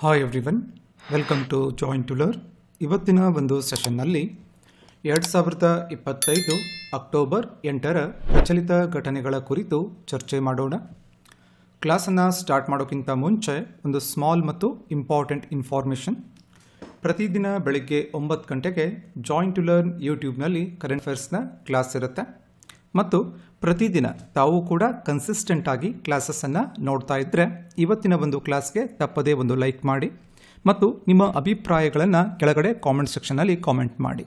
Hi everyone welcome to join to learn ಇವತ್ತಿನ ಒಂದು ಸೆಷನ್ನಲ್ಲಿ ಎರಡು ಸಾವಿರದ ಇಪ್ಪತ್ತೈದು ಅಕ್ಟೋಬರ್ ಎಂಟರ ಪ್ರಚಲಿತ ಘಟನೆಗಳ ಕುರಿತು ಚರ್ಚೆ ಮಾಡೋಣ. ಕ್ಲಾಸನ್ನು ಸ್ಟಾರ್ಟ್ ಮಾಡೋಕ್ಕಿಂತ ಮುಂಚೆ ಒಂದು ಸ್ಮಾಲ್ ಮತ್ತು ಇಂಪಾರ್ಟೆಂಟ್ ಇನ್ಫಾರ್ಮೇಷನ್ ಪ್ರತಿದಿನ ಬೆಳಗ್ಗೆ ಒಂಬತ್ತು ಗಂಟೆಗೆ ಜಾಯಿನ್ ಟು ಲರ್ನ್ ಯೂಟ್ಯೂಬ್ನಲ್ಲಿ ಕರೆಂಟ್ ಅಫೇರ್ಸ್ನ ಕ್ಲಾಸ್ ಇರುತ್ತೆ. ಮತ್ತು ಪ್ರತಿದಿನ ತಾವು ಕೂಡ ಕನ್ಸಿಸ್ಟೆಂಟ್ ಆಗಿ ಕ್ಲಾಸಸ್ಸನ್ನು ನೋಡ್ತಾ ಇದ್ದರೆ ಇವತ್ತಿನ ಒಂದು ಕ್ಲಾಸ್ಗೆ ತಪ್ಪದೇ ಒಂದು ಲೈಕ್ ಮಾಡಿ ಮತ್ತು ನಿಮ್ಮ ಅಭಿಪ್ರಾಯಗಳನ್ನು ಕೆಳಗಡೆ ಕಾಮೆಂಟ್ ಸೆಕ್ಷನಲ್ಲಿ ಕಾಮೆಂಟ್ ಮಾಡಿ.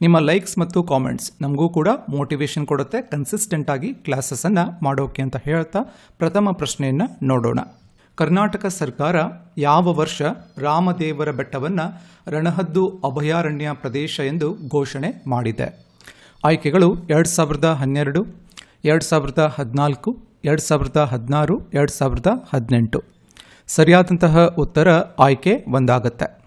ನಿಮ್ಮ ಲೈಕ್ಸ್ ಮತ್ತು ಕಾಮೆಂಟ್ಸ್ ನಮಗೂ ಕೂಡ ಮೋಟಿವೇಶನ್ ಕೊಡುತ್ತೆ ಕನ್ಸಿಸ್ಟೆಂಟ್ ಆಗಿ ಕ್ಲಾಸಸ್ಸನ್ನು ಮಾಡೋಕೆ ಅಂತ ಹೇಳ್ತಾ ಪ್ರಥಮ ಪ್ರಶ್ನೆಯನ್ನು ನೋಡೋಣ. ಕರ್ನಾಟಕ ಸರ್ಕಾರ ಯಾವ ವರ್ಷ ರಾಮದೇವರ ಬೆಟ್ಟವನ್ನು ರಣಹದ್ದು ಅಭಯಾರಣ್ಯ ಪ್ರದೇಶ ಎಂದು ಘೋಷಣೆ ಮಾಡಿದೆ. ಆಯ್ಕೆಗಳು ಎರಡು ಸಾವಿರದ ಹನ್ನೆರಡು ಎರಡು ಸಾವಿರದ ಹದಿನಾಲ್ಕು, ಎರಡು ಸಾವಿರದ ಹದಿನಾರು, ಎರಡು ಸಾವಿರದ ಹದಿನೆಂಟು. ಸರಿಯಾದಂತಹ ಉತ್ತರ ಆಯ್ಕೆ ಒಂದಾಗತ್ತೆ.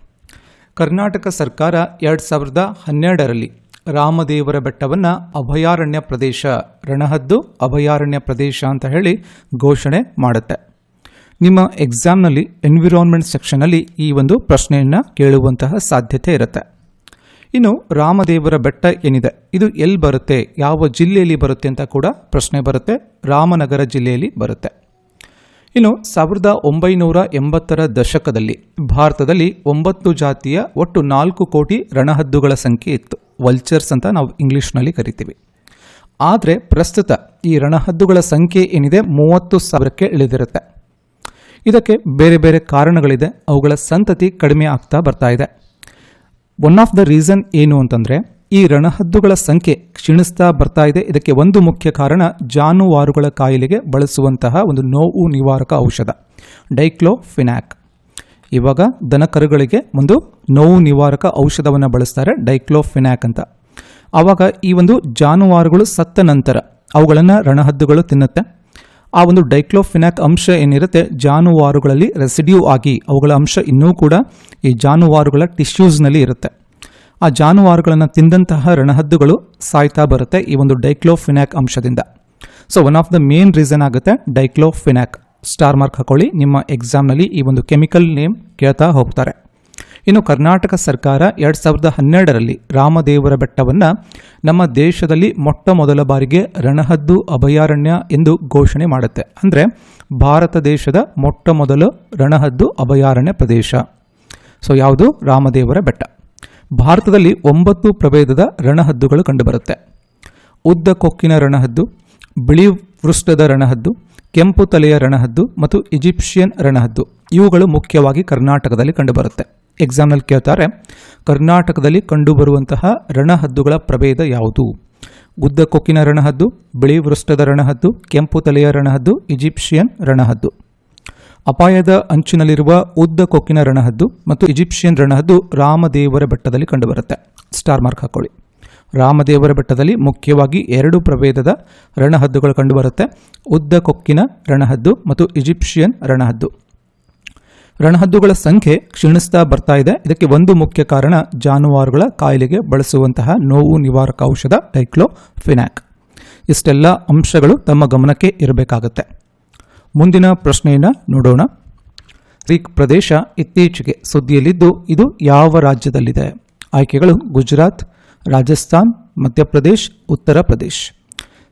ಕರ್ನಾಟಕ ಸರ್ಕಾರ ಎರಡು ಸಾವಿರದ ಹನ್ನೆರಡರಲ್ಲಿ ರಾಮದೇವರ ಬೆಟ್ಟವನ್ನು ಅಭಯಾರಣ್ಯ ಪ್ರದೇಶ, ರಣಹದ್ದು ಅಭಯಾರಣ್ಯ ಪ್ರದೇಶ ಅಂತ ಹೇಳಿ ಘೋಷಣೆ ಮಾಡುತ್ತೆ. ನಿಮ್ಮ ಎಕ್ಸಾಮ್ನಲ್ಲಿ ಎನ್ವಿರಾನ್ಮೆಂಟ್ ಸೆಕ್ಷನಲ್ಲಿ ಈ ಒಂದು ಪ್ರಶ್ನೆಯನ್ನು ಕೇಳುವಂತಹ ಸಾಧ್ಯತೆ ಇರುತ್ತೆ. ಇನ್ನು ರಾಮದೇವರ ಬೆಟ್ಟ ಏನಿದೆ? ಇದು ಎಲ್ಲಿ ಬರುತ್ತೆ? ಯಾವ ಜಿಲ್ಲೆಯಲ್ಲಿ ಬರುತ್ತೆ ಅಂತ ಕೂಡ ಪ್ರಶ್ನೆ ಬರುತ್ತೆ. ರಾಮನಗರ ಜಿಲ್ಲೆಯಲ್ಲಿ ಬರುತ್ತೆ. ಇನ್ನು ಸಾವಿರದ ಒಂಬೈನೂರ ಎಂಬತ್ತರ ದಶಕದಲ್ಲಿ ಭಾರತದಲ್ಲಿ ಒಂಬತ್ತು ಜಾತಿಯ ಒಟ್ಟು ನಾಲ್ಕು ಕೋಟಿ ರಣಹದ್ದುಗಳ ಸಂಖ್ಯೆ ಇತ್ತು. ವಲ್ಚರ್ಸ್ ಅಂತ ನಾವು ಇಂಗ್ಲೀಷ್ನಲ್ಲಿ ಕರಿತೀವಿ. ಆದರೆ ಪ್ರಸ್ತುತ ಈ ರಣಹದ್ದುಗಳ ಸಂಖ್ಯೆ ಏನಿದೆ? ಮೂವತ್ತು ಸಾವಿರಕ್ಕೆ ಇಳಿದಿರುತ್ತೆ. ಇದಕ್ಕೆ ಬೇರೆ ಬೇರೆ ಕಾರಣಗಳಿದೆ. ಅವುಗಳ ಸಂತತಿ ಕಡಿಮೆ ಆಗ್ತಾ ಬರ್ತಾ ಇದೆ. ಒನ್ ಆಫ್ ದ ರೀಸನ್ ಏನು ಅಂತಂದರೆ, ಈ ರಣಹದ್ದುಗಳ ಸಂಖ್ಯೆ ಕ್ಷೀಣಿಸ್ತಾ ಬರ್ತಾ ಇದೆ. ಇದಕ್ಕೆ ಒಂದು ಮುಖ್ಯ ಕಾರಣ ಜಾನುವಾರುಗಳ ಕಾಯಿಲೆಗೆ ಬಳಸುವಂತಹ ಒಂದು ನೋವು ನಿವಾರಕ ಔಷಧ ಡೈಕ್ಲೋಫಿನಾಕ್ ಇವಾಗ ದನಕರುಗಳಿಗೆ ಒಂದು ನೋವು ನಿವಾರಕ ಔಷಧವನ್ನು ಬಳಸ್ತಾರೆ ಡೈಕ್ಲೋಫಿನಾಕ್ ಅಂತ. ಆವಾಗ ಈ ಒಂದು ಜಾನುವಾರುಗಳು ಸತ್ತ ನಂತರ ಅವುಗಳನ್ನು ರಣಹದ್ದುಗಳು ತಿನ್ನುತ್ತೆ. ಆ ಒಂದು ಡೈಕ್ಲೋಫಿನಾಕ್ ಅಂಶ ಏನಿರುತ್ತೆ ಜಾನುವಾರುಗಳಲ್ಲಿ ರೆಸಿಡ್ಯೂ ಆಗಿ, ಅವುಗಳ ಅಂಶ ಇನ್ನೂ ಕೂಡ ಈ ಜಾನುವಾರುಗಳ ಟಿಶ್ಯೂಸ್ನಲ್ಲಿ ಇರುತ್ತೆ. ಆ ಜಾನುವಾರುಗಳನ್ನು ತಿಂದಂತಹ ರಣಹದ್ದುಗಳು ಸಾಯ್ತಾ ಬರುತ್ತೆ ಈ ಒಂದು ಡೈಕ್ಲೋಫಿನಾಕ್ ಅಂಶದಿಂದ. So one of the main reason ಆಗುತ್ತೆ ಡೈಕ್ಲೋಫಿನಾಕ್ ಸ್ಟಾರ್ ಮಾರ್ಕ್ ಹಾಕೊಳ್ಳಿ, ನಿಮ್ಮ ಎಕ್ಸಾಮ್ನಲ್ಲಿ ಈ ಒಂದು ಕೆಮಿಕಲ್ ನೇಮ್ ಕೇಳ್ತಾ ಹೋಗ್ತಾರೆ. ಇನ್ನು ಕರ್ನಾಟಕ ಸರ್ಕಾರ ಎರಡು ಸಾವಿರದ ಹನ್ನೆರಡರಲ್ಲಿ ರಾಮದೇವರ ಬೆಟ್ಟವನ್ನು ನಮ್ಮ ದೇಶದಲ್ಲಿ ಮೊಟ್ಟ ಮೊದಲ ಬಾರಿಗೆ ರಣಹದ್ದು ಅಭಯಾರಣ್ಯ ಎಂದು ಘೋಷಣೆ ಮಾಡುತ್ತೆ. ಅಂದರೆ ಭಾರತ ದೇಶದ ಮೊಟ್ಟ ಮೊದಲ ರಣಹದ್ದು ಅಭಯಾರಣ್ಯ ಪ್ರದೇಶ. ಸೊ ಯಾವುದು? ರಾಮದೇವರ ಬೆಟ್ಟ. ಭಾರತದಲ್ಲಿ ಒಂಬತ್ತು ಪ್ರಭೇದದ ರಣಹದ್ದುಗಳು ಕಂಡುಬರುತ್ತೆ. ಉದ್ದ ಕೊಕ್ಕಿನ ರಣಹದ್ದು, ಬಿಳಿ ವೃಷ್ಟದ ರಣಹದ್ದು, ಕೆಂಪು ತಲೆಯ ರಣಹದ್ದು ಮತ್ತು ಈಜಿಪ್ಷಿಯನ್ ರಣಹದ್ದು. ಇವುಗಳು ಮುಖ್ಯವಾಗಿ ಕರ್ನಾಟಕದಲ್ಲಿ ಕಂಡುಬರುತ್ತೆ. ಎಕ್ಸಾಮ್ನಲ್ಲಿ ಕೇಳ್ತಾರೆ, ಕರ್ನಾಟಕದಲ್ಲಿ ಕಂಡುಬರುವಂತಹ ರಣಹದ್ದುಗಳ ಪ್ರಭೇದ ಯಾವುದು? ಉದ್ದ ಕೊಕ್ಕಿನ ರಣಹದ್ದು, ಬಿಳಿ ವೃಷ್ಟದ ರಣಹದ್ದು, ಕೆಂಪು ತಲೆಯ ರಣಹದ್ದು, ಈಜಿಪ್ಷಿಯನ್ ರಣಹದ್ದು. ಅಪಾಯದ ಅಂಚಿನಲ್ಲಿರುವ ಉದ್ದ ಕೊಕ್ಕಿನ ರಣಹದ್ದು ಮತ್ತು ಈಜಿಪ್ಷಿಯನ್ ರಣಹದ್ದು ರಾಮದೇವರ ಬೆಟ್ಟದಲ್ಲಿ ಕಂಡುಬರುತ್ತೆ. ಸ್ಟಾರ್ ಮಾರ್ಕ್ ಹಾಕೊಳ್ಳಿ. ರಾಮದೇವರ ಬೆಟ್ಟದಲ್ಲಿ ಮುಖ್ಯವಾಗಿ ಎರಡು ಪ್ರಭೇದದ ರಣಹದ್ದುಗಳು ಕಂಡುಬರುತ್ತೆ. ಉದ್ದ ಕೊಕ್ಕಿನ ರಣಹದ್ದು ಮತ್ತು ಈಜಿಪ್ಷಿಯನ್ ರಣಹದ್ದು. ರಣಹದ್ದುಗಳ ಸಂಖ್ಯೆ ಕ್ಷೀಣಿಸ್ತಾ ಬರ್ತಾ ಇದೆ. ಇದಕ್ಕೆ ಒಂದು ಮುಖ್ಯ ಕಾರಣ ಜಾನುವಾರುಗಳ ಕಾಯಿಲೆಗೆ ಬಳಸುವಂತಹ ನೋವು ನಿವಾರಕ ಔಷಧ ಡೈಕ್ಲೋಫಿನ್ಯಾಕ್ ಇಷ್ಟೆಲ್ಲ ಅಂಶಗಳು ತಮ್ಮ ಗಮನಕ್ಕೆ ಇರಬೇಕಾಗತ್ತೆ. ಮುಂದಿನ ಪ್ರಶ್ನೆಯನ್ನು ನೋಡೋಣ. ರೀಕ್ ಪ್ರದೇಶ ಇತ್ತೀಚೆಗೆ ಸುದ್ದಿಯಲ್ಲಿದ್ದು, ಇದು ಯಾವ ರಾಜ್ಯದಲ್ಲಿದೆ? ಆಯ್ಕೆಗಳು ಗುಜರಾತ್, ರಾಜಸ್ಥಾನ್, ಮಧ್ಯಪ್ರದೇಶ್, ಉತ್ತರ ಪ್ರದೇಶ್.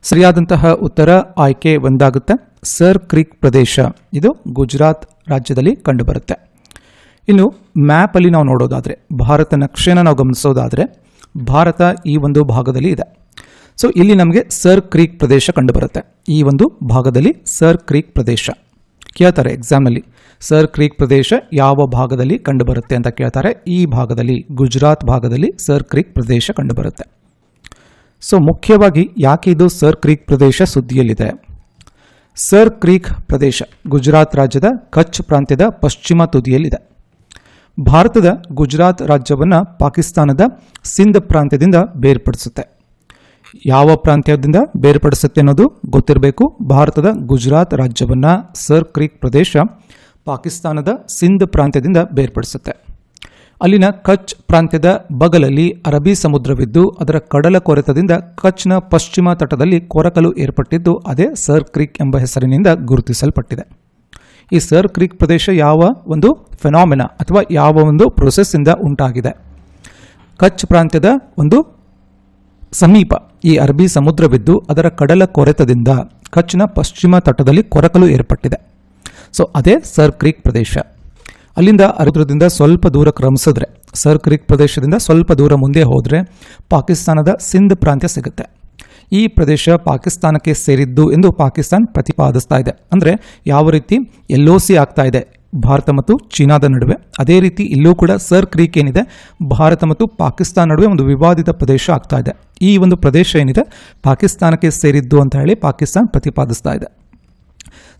ಸರಿಯಾದಂತಹ ಉತ್ತರ ಆಯ್ಕೆ ಒಂದಾಗುತ್ತೆ. ಸರ್ ಕ್ರೀಕ್ ಪ್ರದೇಶ. ಇದು ಗುಜರಾತ್ ರಾಜ್ಯದಲ್ಲಿ ಕಂಡುಬರುತ್ತೆ. ಇನ್ನು ಮ್ಯಾಪಲ್ಲಿ ನಾವು ನೋಡೋದಾದರೆ ಭಾರತ ನಕ್ಷೆನ ನಾವು ಗಮನಿಸೋದಾದರೆ, ಭಾರತ ಈ ಒಂದು ಭಾಗದಲ್ಲಿ ಇದೆ. ಸೊ ಇಲ್ಲಿ ನಮಗೆ ಸರ್ ಕ್ರೀಕ್ ಪ್ರದೇಶ ಕಂಡುಬರುತ್ತೆ. ಈ ಒಂದು ಭಾಗದಲ್ಲಿ ಸರ್ ಕ್ರೀಕ್ ಪ್ರದೇಶ. ಕೇಳ್ತಾರೆ ಎಕ್ಸಾಮ್ನಲ್ಲಿ ಸರ್ ಕ್ರೀಕ್ ಪ್ರದೇಶ ಯಾವ ಭಾಗದಲ್ಲಿ ಕಂಡುಬರುತ್ತೆ ಅಂತ ಕೇಳ್ತಾರೆ. ಈ ಭಾಗದಲ್ಲಿ, ಗುಜರಾತ್ ಭಾಗದಲ್ಲಿ ಸರ್ ಕ್ರೀಕ್ ಪ್ರದೇಶ ಕಂಡುಬರುತ್ತೆ. ಸೊ ಮುಖ್ಯವಾಗಿ ಯಾಕೆ ಇದು ಸರ್ ಕ್ರೀಕ್ ಪ್ರದೇಶ ಸುದ್ದಿಯಲ್ಲಿದೆ? ಸರ್ ಕ್ರೀಕ್ ಪ್ರದೇಶ ಗುಜರಾತ್ ರಾಜ್ಯದ ಕಚ್ ಪ್ರಾಂತ್ಯದ ಪಶ್ಚಿಮ ತುದಿಯಲ್ಲಿದೆ. ಭಾರತದ ಗುಜರಾತ್ ರಾಜ್ಯವನ್ನು ಪಾಕಿಸ್ತಾನದ ಸಿಂಧ್ ಪ್ರಾಂತ್ಯದಿಂದ ಬೇರ್ಪಡಿಸುತ್ತೆ. ಯಾವ ಪ್ರಾಂತ್ಯದಿಂದ ಬೇರ್ಪಡಿಸುತ್ತೆ ಅನ್ನೋದು ಗೊತ್ತಿರಬೇಕು. ಭಾರತದ ಗುಜರಾತ್ ರಾಜ್ಯವನ್ನು ಸರ್ ಕ್ರೀಕ್ ಪ್ರದೇಶ ಪಾಕಿಸ್ತಾನದ ಸಿಂಧ್ ಪ್ರಾಂತ್ಯದಿಂದ ಬೇರ್ಪಡಿಸುತ್ತೆ. ಅಲ್ಲಿನ ಕಚ್ ಪ್ರಾಂತ್ಯದ ಬಗಲಲ್ಲಿ ಅರಬ್ಬಿ ಸಮುದ್ರವಿದ್ದು, ಅದರ ಕಡಲ ಕೊರೆತದಿಂದ ಕಚ್ನ ಪಶ್ಚಿಮ ತಟದಲ್ಲಿ ಕೊರಕಲು ಏರ್ಪಟ್ಟಿದ್ದು, ಅದೇ ಸರ್ ಕ್ರೀಕ್ ಎಂಬ ಹೆಸರಿನಿಂದ ಗುರುತಿಸಲ್ಪಟ್ಟಿದೆ. ಈ ಸರ್ ಕ್ರೀಕ್ ಪ್ರದೇಶ ಯಾವ ಒಂದು ಫೆನಾಮಿನ ಅಥವಾ ಯಾವ ಒಂದು ಪ್ರೊಸೆಸ್ಸಿಂದ ಉಂಟಾಗಿದೆ? ಕಚ್ ಪ್ರಾಂತ್ಯದ ಒಂದು ಸಮೀಪ ಈ ಅರಬ್ಬಿ ಸಮುದ್ರವಿದ್ದು, ಅದರ ಕಡಲ ಕೊರೆತದಿಂದ ಕಚ್ನ ಪಶ್ಚಿಮ ತಟದಲ್ಲಿ ಕೊರಕಲು ಏರ್ಪಟ್ಟಿದೆ. ಸೊ, ಅದೇ ಸರ್ ಕ್ರೀಕ್ ಪ್ರದೇಶ. ಅಲ್ಲಿಂದ ಅರುದ್ರದಿಂದ ಸ್ವಲ್ಪ ದೂರ ಕ್ರಮಿಸಿದ್ರೆ, ಸರ್ ಕ್ರೀಕ್ ಪ್ರದೇಶದಿಂದ ಸ್ವಲ್ಪ ದೂರ ಮುಂದೆ ಹೋದರೆ ಪಾಕಿಸ್ತಾನದ ಸಿಂಧ್ ಪ್ರಾಂತ್ಯ ಸಿಗುತ್ತೆ. ಈ ಪ್ರದೇಶ ಪಾಕಿಸ್ತಾನಕ್ಕೆ ಸೇರಿದ್ದು ಎಂದು ಪಾಕಿಸ್ತಾನ್ ಪ್ರತಿಪಾದಿಸ್ತಾ ಇದೆ. ಅಂದರೆ ಯಾವ ರೀತಿ? ಎಲ್ ಸಿ ಆಗ್ತಾ ಇದೆ. ಭಾರತ ಮತ್ತು ಚೀನಾದ ನಡುವೆ. ಅದೇ ರೀತಿ ಇಲ್ಲೂ ಕೂಡ ಸರ್ ಕ್ರೀಕ್ ಏನಿದೆ? ಭಾರತ ಮತ್ತು ಪಾಕಿಸ್ತಾನ ನಡುವೆ ಒಂದು ವಿವಾದಿತ ಪ್ರದೇಶ ಆಗ್ತಾ ಇದೆ. ಈ ಒಂದು ಪ್ರದೇಶ ಏನಿದೆ? ಪಾಕಿಸ್ತಾನಕ್ಕೆ ಸೇರಿದ್ದು ಅಂತ ಹೇಳಿ ಪಾಕಿಸ್ತಾನ್ ಪ್ರತಿಪಾದಿಸ್ತಾ ಇದೆ.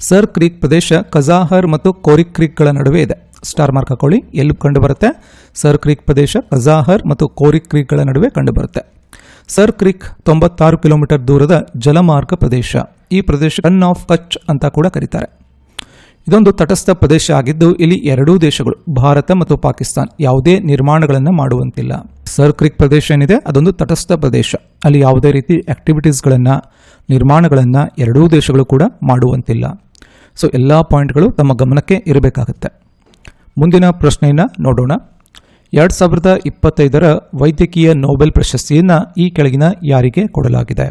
ಸರ್ ಕ್ರೀಕ್ ಪ್ರದೇಶ ಕಜಾಹರ್ ಮತ್ತು ಕೋರಿಕ್ ಕ್ರೀಕ್ಗಳ ನಡುವೆ ಇದೆ. ಸ್ಟಾರ್ ಮಾರ್ಕ್ ಹಾಕೊಳ್ಳಿ. ಎಲ್ಲಿ ಕಂಡು ಬರುತ್ತೆ? ಸರ್ ಕ್ರೀಕ್ ಪ್ರದೇಶ ಕಜಾಹರ್ ಮತ್ತು ಕೋರಿಕ್ ಕ್ರೀಕ್ಗಳ ನಡುವೆ ಕಂಡುಬರುತ್ತೆ ಸರ್ ಕ್ರೀಕ್ ತೊಂಬತ್ತಾರು ಕಿಲೋಮೀಟರ್ ದೂರದ ಜಲಮಾರ್ಗ ಪ್ರದೇಶ. ಈ ಪ್ರದೇಶ ರನ್ ಆಫ್ ಕಚ್ ಅಂತ ಕೂಡ ಕರೀತಾರೆ. ಇದೊಂದು ತಟಸ್ಥ ಪ್ರದೇಶ ಆಗಿದ್ದು, ಇಲ್ಲಿ ಎರಡೂ ದೇಶಗಳು, ಭಾರತ ಮತ್ತು ಪಾಕಿಸ್ತಾನ್, ಯಾವುದೇ ನಿರ್ಮಾಣಗಳನ್ನು ಮಾಡುವಂತಿಲ್ಲ. ಸರ್ ಕ್ರಿಕ್ ಪ್ರದೇಶ ಏನಿದೆ? ಅದೊಂದು ತಟಸ್ಥ ಪ್ರದೇಶ. ಅಲ್ಲಿ ಯಾವುದೇ ರೀತಿ ಆಕ್ಟಿವಿಟೀಸ್ಗಳನ್ನು ನಿರ್ಮಾಣಗಳನ್ನು ಎರಡೂ ದೇಶಗಳು ಕೂಡ ಮಾಡುವಂತಿಲ್ಲ. ಸೊ ಎಲ್ಲ ಪಾಯಿಂಟ್ಗಳು ತಮ್ಮ ಗಮನಕ್ಕೆ ಇರಬೇಕಾಗುತ್ತೆ. ಮುಂದಿನ ಪ್ರಶ್ನೆಯನ್ನು ನೋಡೋಣ. ಎರಡು ಸಾವಿರದ ಇಪ್ಪತ್ತೈದರ ವೈದ್ಯಕೀಯ ನೊಬೆಲ್ ಪ್ರಶಸ್ತಿಯನ್ನು ಈ ಕೆಳಗಿನ ಯಾರಿಗೆ ಕೊಡಲಾಗಿದೆ?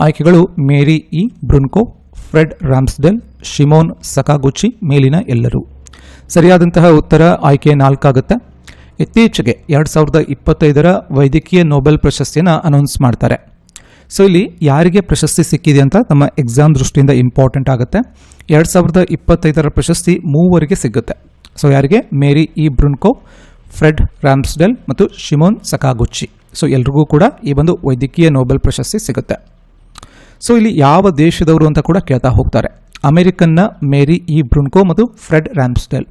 ಆಯ್ಕೆಗಳು Mary E. Brunkow, Fred Ramsdell, Shimon Sakaguchi ಮೇಲಿನ ಎಲ್ಲರೂ. ಸರಿಯಾದಂತಹ ಉತ್ತರ ಆಯ್ಕೆ ನಾಲ್ಕಾಗುತ್ತೆ? ಇತ್ತೀಚೆಗೆ ಎರಡು ಸಾವಿರದ ಇಪ್ಪತ್ತೈದರ ವೈದ್ಯಕೀಯ ನೊಬೆಲ್ ಪ್ರಶಸ್ತಿಯನ್ನು ಅನೌನ್ಸ್ ಮಾಡ್ತಾರೆ. ಸೊ ಇಲ್ಲಿ ಯಾರಿಗೆ ಪ್ರಶಸ್ತಿ ಸಿಕ್ಕಿದೆ ಅಂತ ನಮ್ಮ ಎಕ್ಸಾಮ್ ದೃಷ್ಟಿಯಿಂದ ಇಂಪಾರ್ಟೆಂಟ್ ಆಗುತ್ತೆ. ಎರಡು ಸಾವಿರದ ಇಪ್ಪತ್ತೈದರ ಪ್ರಶಸ್ತಿ ಮೂವರಿಗೆ ಸಿಗುತ್ತೆ. ಸೊ ಯಾರಿಗೆ? Mary E Brunkow, Fred Ramsdell ಮತ್ತು ಶಿಮೋನ್ ಸಕಾಗುಚ್ಚಿ. ಸೊ ಎಲ್ರಿಗೂ ಕೂಡ ಈ ಒಂದು ವೈದ್ಯಕೀಯ ನೋಬೆಲ್ ಪ್ರಶಸ್ತಿ ಸಿಗುತ್ತೆ. ಸೊ ಇಲ್ಲಿ ಯಾವ ದೇಶದವರು ಅಂತ ಕೂಡ ಕೇಳ್ತಾ ಹೋಗ್ತಾರೆ. ಅಮೆರಿಕನ್ನ ಮೇರಿ ಇ ಬ್ರುನ್ಕೋ ಮತ್ತು ಫ್ರೆಡ್ ರ್ಯಾಮ್ಸ್ಟೆಲ್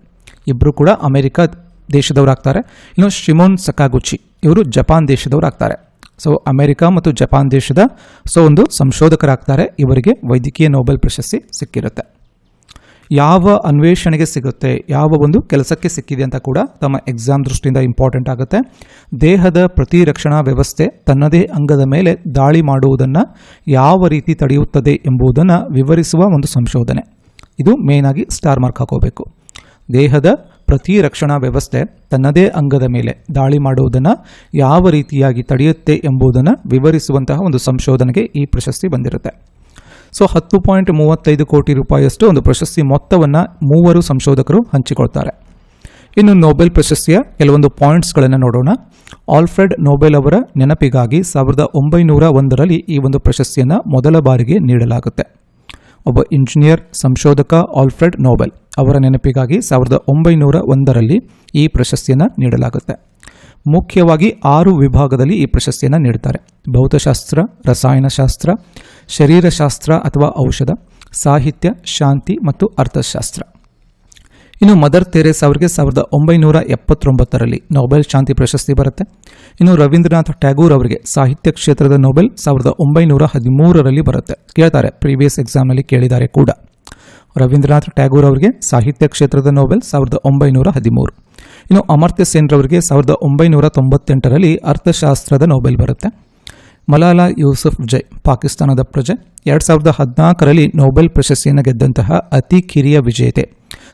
ಇಬ್ಬರು ಕೂಡ ಅಮೆರಿಕ ದೇಶದವರಾಗ್ತಾರೆ. ಇನ್ನು ಶಿಮೋನ್ ಸಕಾಗುಚಿ ಇವರು ಜಪಾನ್ ದೇಶದವರಾಗ್ತಾರೆ. ಸೊ ಅಮೆರಿಕ ಮತ್ತು ಜಪಾನ್ ದೇಶದ ಸೊ ಒಂದು ಸಂಶೋಧಕರಾಗ್ತಾರೆ. ಇವರಿಗೆ ವೈದ್ಯಕೀಯ ನೊಬೆಲ್ ಪ್ರಶಸ್ತಿ ಸಿಕ್ಕಿರುತ್ತೆ. ಯಾವ ಅನ್ವೇಷಣೆಗೆ ಸಿಗುತ್ತೆ, ಯಾವ ಒಂದು ಕೆಲಸಕ್ಕೆ ಸಿಕ್ಕಿದೆ ಅಂತ ಕೂಡ ತಮ್ಮ ಎಕ್ಸಾಮ್ ದೃಷ್ಟಿಯಿಂದ ಇಂಪಾರ್ಟೆಂಟ್ ಆಗುತ್ತೆ. ದೇಹದ ಪ್ರತಿರಕ್ಷಣಾ ವ್ಯವಸ್ಥೆ ತನ್ನದೇ ಅಂಗದ ಮೇಲೆ ದಾಳಿ ಮಾಡುವುದನ್ನು ಯಾವ ರೀತಿ ತಡೆಯುತ್ತದೆ ಎಂಬುದನ್ನು ವಿವರಿಸುವ ಒಂದು ಸಂಶೋಧನೆ. ಇದು ಮೇನ್ ಆಗಿ ಸ್ಟಾರ್ ಮಾರ್ಕ್ ಹಾಕೋಬೇಕು. ದೇಹದ ಪ್ರತಿರಕ್ಷಣಾ ವ್ಯವಸ್ಥೆ ತನ್ನದೇ ಅಂಗದ ಮೇಲೆ ದಾಳಿ ಮಾಡುವುದನ್ನು ಯಾವ ರೀತಿಯಾಗಿ ತಡೆಯುತ್ತೆ ಎಂಬುದನ್ನು ವಿವರಿಸುವಂತಹ ಒಂದು ಸಂಶೋಧನೆಗೆ ಈ ಪ್ರಶಸ್ತಿ ಬಂದಿರುತ್ತೆ. ಸೊ ಹತ್ತು ಪಾಯಿಂಟ್ ಮೂವತ್ತೈದು ಕೋಟಿ ರೂಪಾಯಿಯಷ್ಟು ಒಂದು ಪ್ರಶಸ್ತಿ ಮೊತ್ತವನ್ನು ಮೂವರು ಸಂಶೋಧಕರು ಹಂಚಿಕೊಳ್ತಾರೆ. ಇನ್ನು ನೊಬೆಲ್ ಪ್ರಶಸ್ತಿಯ ಕೆಲವೊಂದು ಪಾಯಿಂಟ್ಸ್ಗಳನ್ನು ನೋಡೋಣ. ಆಲ್ಫ್ರೆಡ್ ನೊಬೆಲ್ ಅವರ ನೆನಪಿಗಾಗಿ ಸಾವಿರದ ಒಂಬೈನೂರ ಒಂದರಲ್ಲಿ ಈ ಒಂದು ಪ್ರಶಸ್ತಿಯನ್ನು ಮೊದಲ ಬಾರಿಗೆ ನೀಡಲಾಗುತ್ತೆ. ಒಬ್ಬ ಇಂಜಿನಿಯರ್, ಸಂಶೋಧಕ ಆಲ್ಫ್ರೆಡ್ ನೊಬೆಲ್ ಅವರ ನೆನಪಿಗಾಗಿ ಸಾವಿರದ ಒಂಬೈನೂರ ಒಂದರಲ್ಲಿ ಈ ಪ್ರಶಸ್ತಿಯನ್ನು ನೀಡಲಾಗುತ್ತೆ. ಮುಖ್ಯವಾಗಿ ಆರು ವಿಭಾಗದಲ್ಲಿ ಈ ಪ್ರಶಸ್ತಿಯನ್ನು ನೀಡ್ತಾರೆ. ಭೌತಶಾಸ್ತ್ರ, ರಸಾಯನಶಾಸ್ತ್ರ ಶರೀರಶಾಸ್ತ್ರ ಅಥವಾ ಔಷಧ, ಸಾಹಿತ್ಯ, ಶಾಂತಿ ಮತ್ತು ಅರ್ಥಶಾಸ್ತ್ರ. ಇನ್ನು ಮದರ್ ತೆರೇಸ್ ಅವರಿಗೆ ಸಾವಿರದ ಒಂಬೈನೂರ ಎಪ್ಪತ್ತೊಂಬತ್ತರಲ್ಲಿ ನೊಬೆಲ್ ಶಾಂತಿ ಪ್ರಶಸ್ತಿ ಬರುತ್ತೆ. ಇನ್ನು ರವೀಂದ್ರನಾಥ್ ಟ್ಯಾಗೂರ್ ಅವರಿಗೆ ಸಾಹಿತ್ಯ ಕ್ಷೇತ್ರದ ನೊಬೆಲ್ ಸಾವಿರದ ಒಂಬೈನೂರ ಹದಿಮೂರರಲ್ಲಿ ಬರುತ್ತೆ. ಕೇಳ್ತಾರೆ, ಪ್ರೀವಿಯಸ್ ಎಕ್ಸಾಮ್ನಲ್ಲಿ ಕೇಳಿದ್ದಾರೆ ಕೂಡ. ರವೀಂದ್ರನಾಥ್ ಟ್ಯಾಗೂರ್ ಅವರಿಗೆ ಸಾಹಿತ್ಯ ಕ್ಷೇತ್ರದ ನೊಬೆಲ್ ಸಾವಿರದ ಒಂಬೈನೂರ ಹದಿಮೂರು. ಇನ್ನು ಅಮರ್ತ್ಯ ಸೇನ್ರವರಿಗೆ ಸಾವಿರದ ಒಂಬೈನೂರ ತೊಂಬತ್ತೆಂಟರಲ್ಲಿ ಅರ್ಥಶಾಸ್ತ್ರದ ನೊಬೆಲ್ ಬರುತ್ತೆ. ಮಲಾಲಾ ಯೂಸುಫ್ ಜೈ, ಪಾಕಿಸ್ತಾನದ ಪ್ರಜೆ. ಎರಡು ಸಾವಿರದ ಹದಿನಾಲ್ಕರಲ್ಲಿ ನೊಬೆಲ್ ಪ್ರಶಸ್ತಿಯನ್ನು ಗೆದ್ದಂತಹ ಅತಿ ಕಿರಿಯ ವಿಜೇತೆ.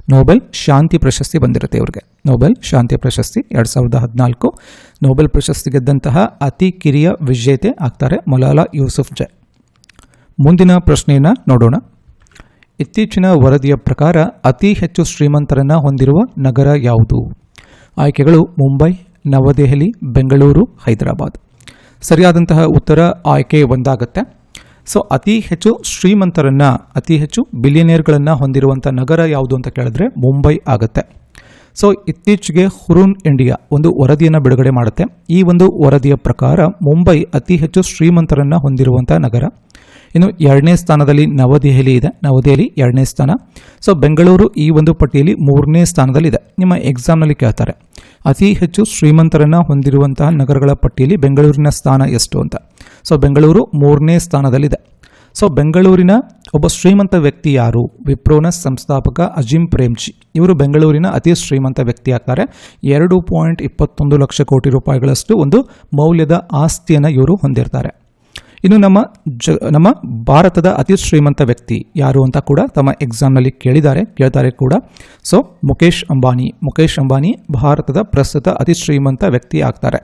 ನೊಬೆಲ್ ಶಾಂತಿ ಪ್ರಶಸ್ತಿ ಬಂದಿರುತ್ತೆ ಇವರಿಗೆ. ನೊಬೆಲ್ ಶಾಂತಿ ಪ್ರಶಸ್ತಿ ಎರಡು ಸಾವಿರದ ಹದಿನಾಲ್ಕು. ನೊಬೆಲ್ ಪ್ರಶಸ್ತಿ ಗೆದ್ದಂತಹ ಅತಿ ಕಿರಿಯ ವಿಜೇತೆ ಆಗ್ತಾರೆ ಮಲಾಲಾ ಯೂಸುಫ್ ಜೈ. ಮುಂದಿನ ಪ್ರಶ್ನೆಯನ್ನು ನೋಡೋಣ. ಇತ್ತೀಚಿನ ವರದಿಯ ಪ್ರಕಾರ ಅತಿ ಹೆಚ್ಚು ಶ್ರೀಮಂತರನ್ನು ಹೊಂದಿರುವ ನಗರ ಯಾವುದು? ಆಯ್ಕೆಗಳು ಮುಂಬೈ, ನವದೆಹಲಿ, ಬೆಂಗಳೂರು, ಹೈದರಾಬಾದ್. ಸರಿಯಾದಂತಹ ಉತ್ತರ ಆಯ್ಕೆ ಒಂದಾಗುತ್ತೆ. ಸೊ ಅತಿ ಹೆಚ್ಚು ಶ್ರೀಮಂತರನ್ನ, ಅತಿ ಹೆಚ್ಚು ಬಿಲಿಯನಿಯರ್ಗಳನ್ನು ಹೊಂದಿರುವಂಥ ನಗರ ಯಾವುದು ಅಂತ ಕೇಳಿದ್ರೆ ಮುಂಬೈ ಆಗುತ್ತೆ. ಸೊ ಇತ್ತೀಚೆಗೆ ಹುರುನ್ ಇಂಡಿಯಾ ಒಂದು ವರದಿಯನ್ನು ಬಿಡುಗಡೆ ಮಾಡುತ್ತೆ. ಈ ಒಂದು ವರದಿಯ ಪ್ರಕಾರ ಮುಂಬೈ ಅತಿ ಹೆಚ್ಚು ಶ್ರೀಮಂತರನ್ನ ಹೊಂದಿರುವಂಥ ನಗರ. ಇನ್ನು ಎರಡನೇ ಸ್ಥಾನದಲ್ಲಿ ನವದೆಹಲಿ ಇದೆ. ನವದೆಹಲಿ ಎರಡನೇ ಸ್ಥಾನ. ಸೊ ಬೆಂಗಳೂರು ಈ ಒಂದು ಪಟ್ಟಿಯಲ್ಲಿ ಮೂರನೇ ಸ್ಥಾನದಲ್ಲಿದೆ. ನಿಮ್ಮ ಎಕ್ಸಾಮ್ನಲ್ಲಿ ಕೇಳ್ತಾರೆ. ಅತಿ ಹೆಚ್ಚು ಶ್ರೀಮಂತರನ್ನು ಹೊಂದಿರುವಂತಹ ನಗರಗಳ ಪಟ್ಟಿಯಲ್ಲಿ ಬೆಂಗಳೂರಿನ ಸ್ಥಾನ ಎಷ್ಟು ಅಂತ. ಸೊ ಬೆಂಗಳೂರು ಮೂರನೇ ಸ್ಥಾನದಲ್ಲಿದೆ. ಸೊ ಬೆಂಗಳೂರಿನ ಒಬ್ಬ ಶ್ರೀಮಂತ ವ್ಯಕ್ತಿ ಯಾರು? ವಿಪ್ರೋನ ಸಂಸ್ಥಾಪಕ ಅಜಿಂ ಪ್ರೇಮ್ಜಿ. ಇವರು ಬೆಂಗಳೂರಿನ ಅತಿ ಶ್ರೀಮಂತ ವ್ಯಕ್ತಿ ಆಗ್ತಾರೆ. ಎರಡು ಪಾಯಿಂಟ್ ಇಪ್ಪತ್ತೊಂದು ಲಕ್ಷ ಕೋಟಿ ರೂಪಾಯಿಗಳಷ್ಟು ಒಂದು ಮೌಲ್ಯದ ಆಸ್ತಿಯನ್ನು ಇವರು ಹೊಂದಿರ್ತಾರೆ. ಇನ್ನು ನಮ್ಮ ಜ, ನಮ್ಮ ಭಾರತದ ಅತಿ ಶ್ರೀಮಂತ ವ್ಯಕ್ತಿ ಯಾರು ಅಂತ ಕೂಡ ತಮ್ಮ ಎಕ್ಸಾಮ್ನಲ್ಲಿ ಕೇಳಿದ್ದಾರೆ, ಕೇಳ್ತಾರೆ ಕೂಡ. ಸೊ ಮುಖೇಶ್ ಅಂಬಾನಿ ಮುಖೇಶ್ ಅಂಬಾನಿ ಭಾರತದ ಪ್ರಸ್ತುತ ಅತಿ ಶ್ರೀಮಂತ ವ್ಯಕ್ತಿ ಆಗ್ತಾರೆ.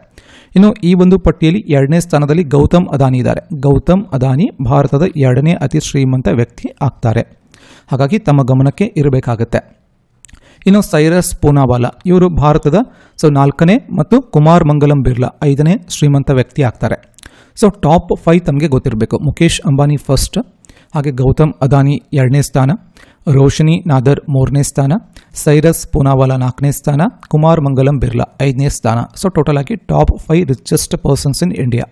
ಇನ್ನು ಈ ಒಂದು ಪಟ್ಟಿಯಲ್ಲಿ ಎರಡನೇ ಸ್ಥಾನದಲ್ಲಿ ಗೌತಮ್ ಅದಾನಿ ಇದ್ದಾರೆ. ಗೌತಮ್ ಅದಾನಿ ಭಾರತದ ಎರಡನೇ ಅತಿ ಶ್ರೀಮಂತ ವ್ಯಕ್ತಿ ಆಗ್ತಾರೆ. ಹಾಗಾಗಿ ತಮ್ಮ ಗಮನಕ್ಕೆ ಇರಬೇಕಾಗತ್ತೆ. ಇನ್ನು ಸೈರಸ್ ಪೂನಾವಾಲಾ, ಇವರು ಭಾರತದ, ಸೊ ನಾಲ್ಕನೇ ಮತ್ತು ಕುಮಾರ್ ಮಂಗಲಂ ಬಿರ್ಲಾ ಐದನೇ ಶ್ರೀಮಂತ ವ್ಯಕ್ತಿ ಆಗ್ತಾರೆ. ಸೊ ಟಾಪ್ ಫೈವ್ ತಮಗೆ ಗೊತ್ತಿರಬೇಕು. ಮುಖೇಶ್ ಅಂಬಾನಿ ಫಸ್ಟ್ ಹಾಗೆ ಗೌತಮ್ ಅದಾನಿ ಎರಡನೇ ಸ್ಥಾನ ರೋಶನಿ ನಾದರ್ ಮೂರನೇ ಸ್ಥಾನ, ಸೈರಸ್ ಪೂನಾವಾಲಾ ನಾಲ್ಕನೇ ಸ್ಥಾನ, ಕುಮಾರ್ ಮಂಗಲಂ ಬಿರ್ಲಾ ಐದನೇ ಸ್ಥಾನ. ಸೊ ಟೋಟಲ್ ಆಗಿ top five richest persons in India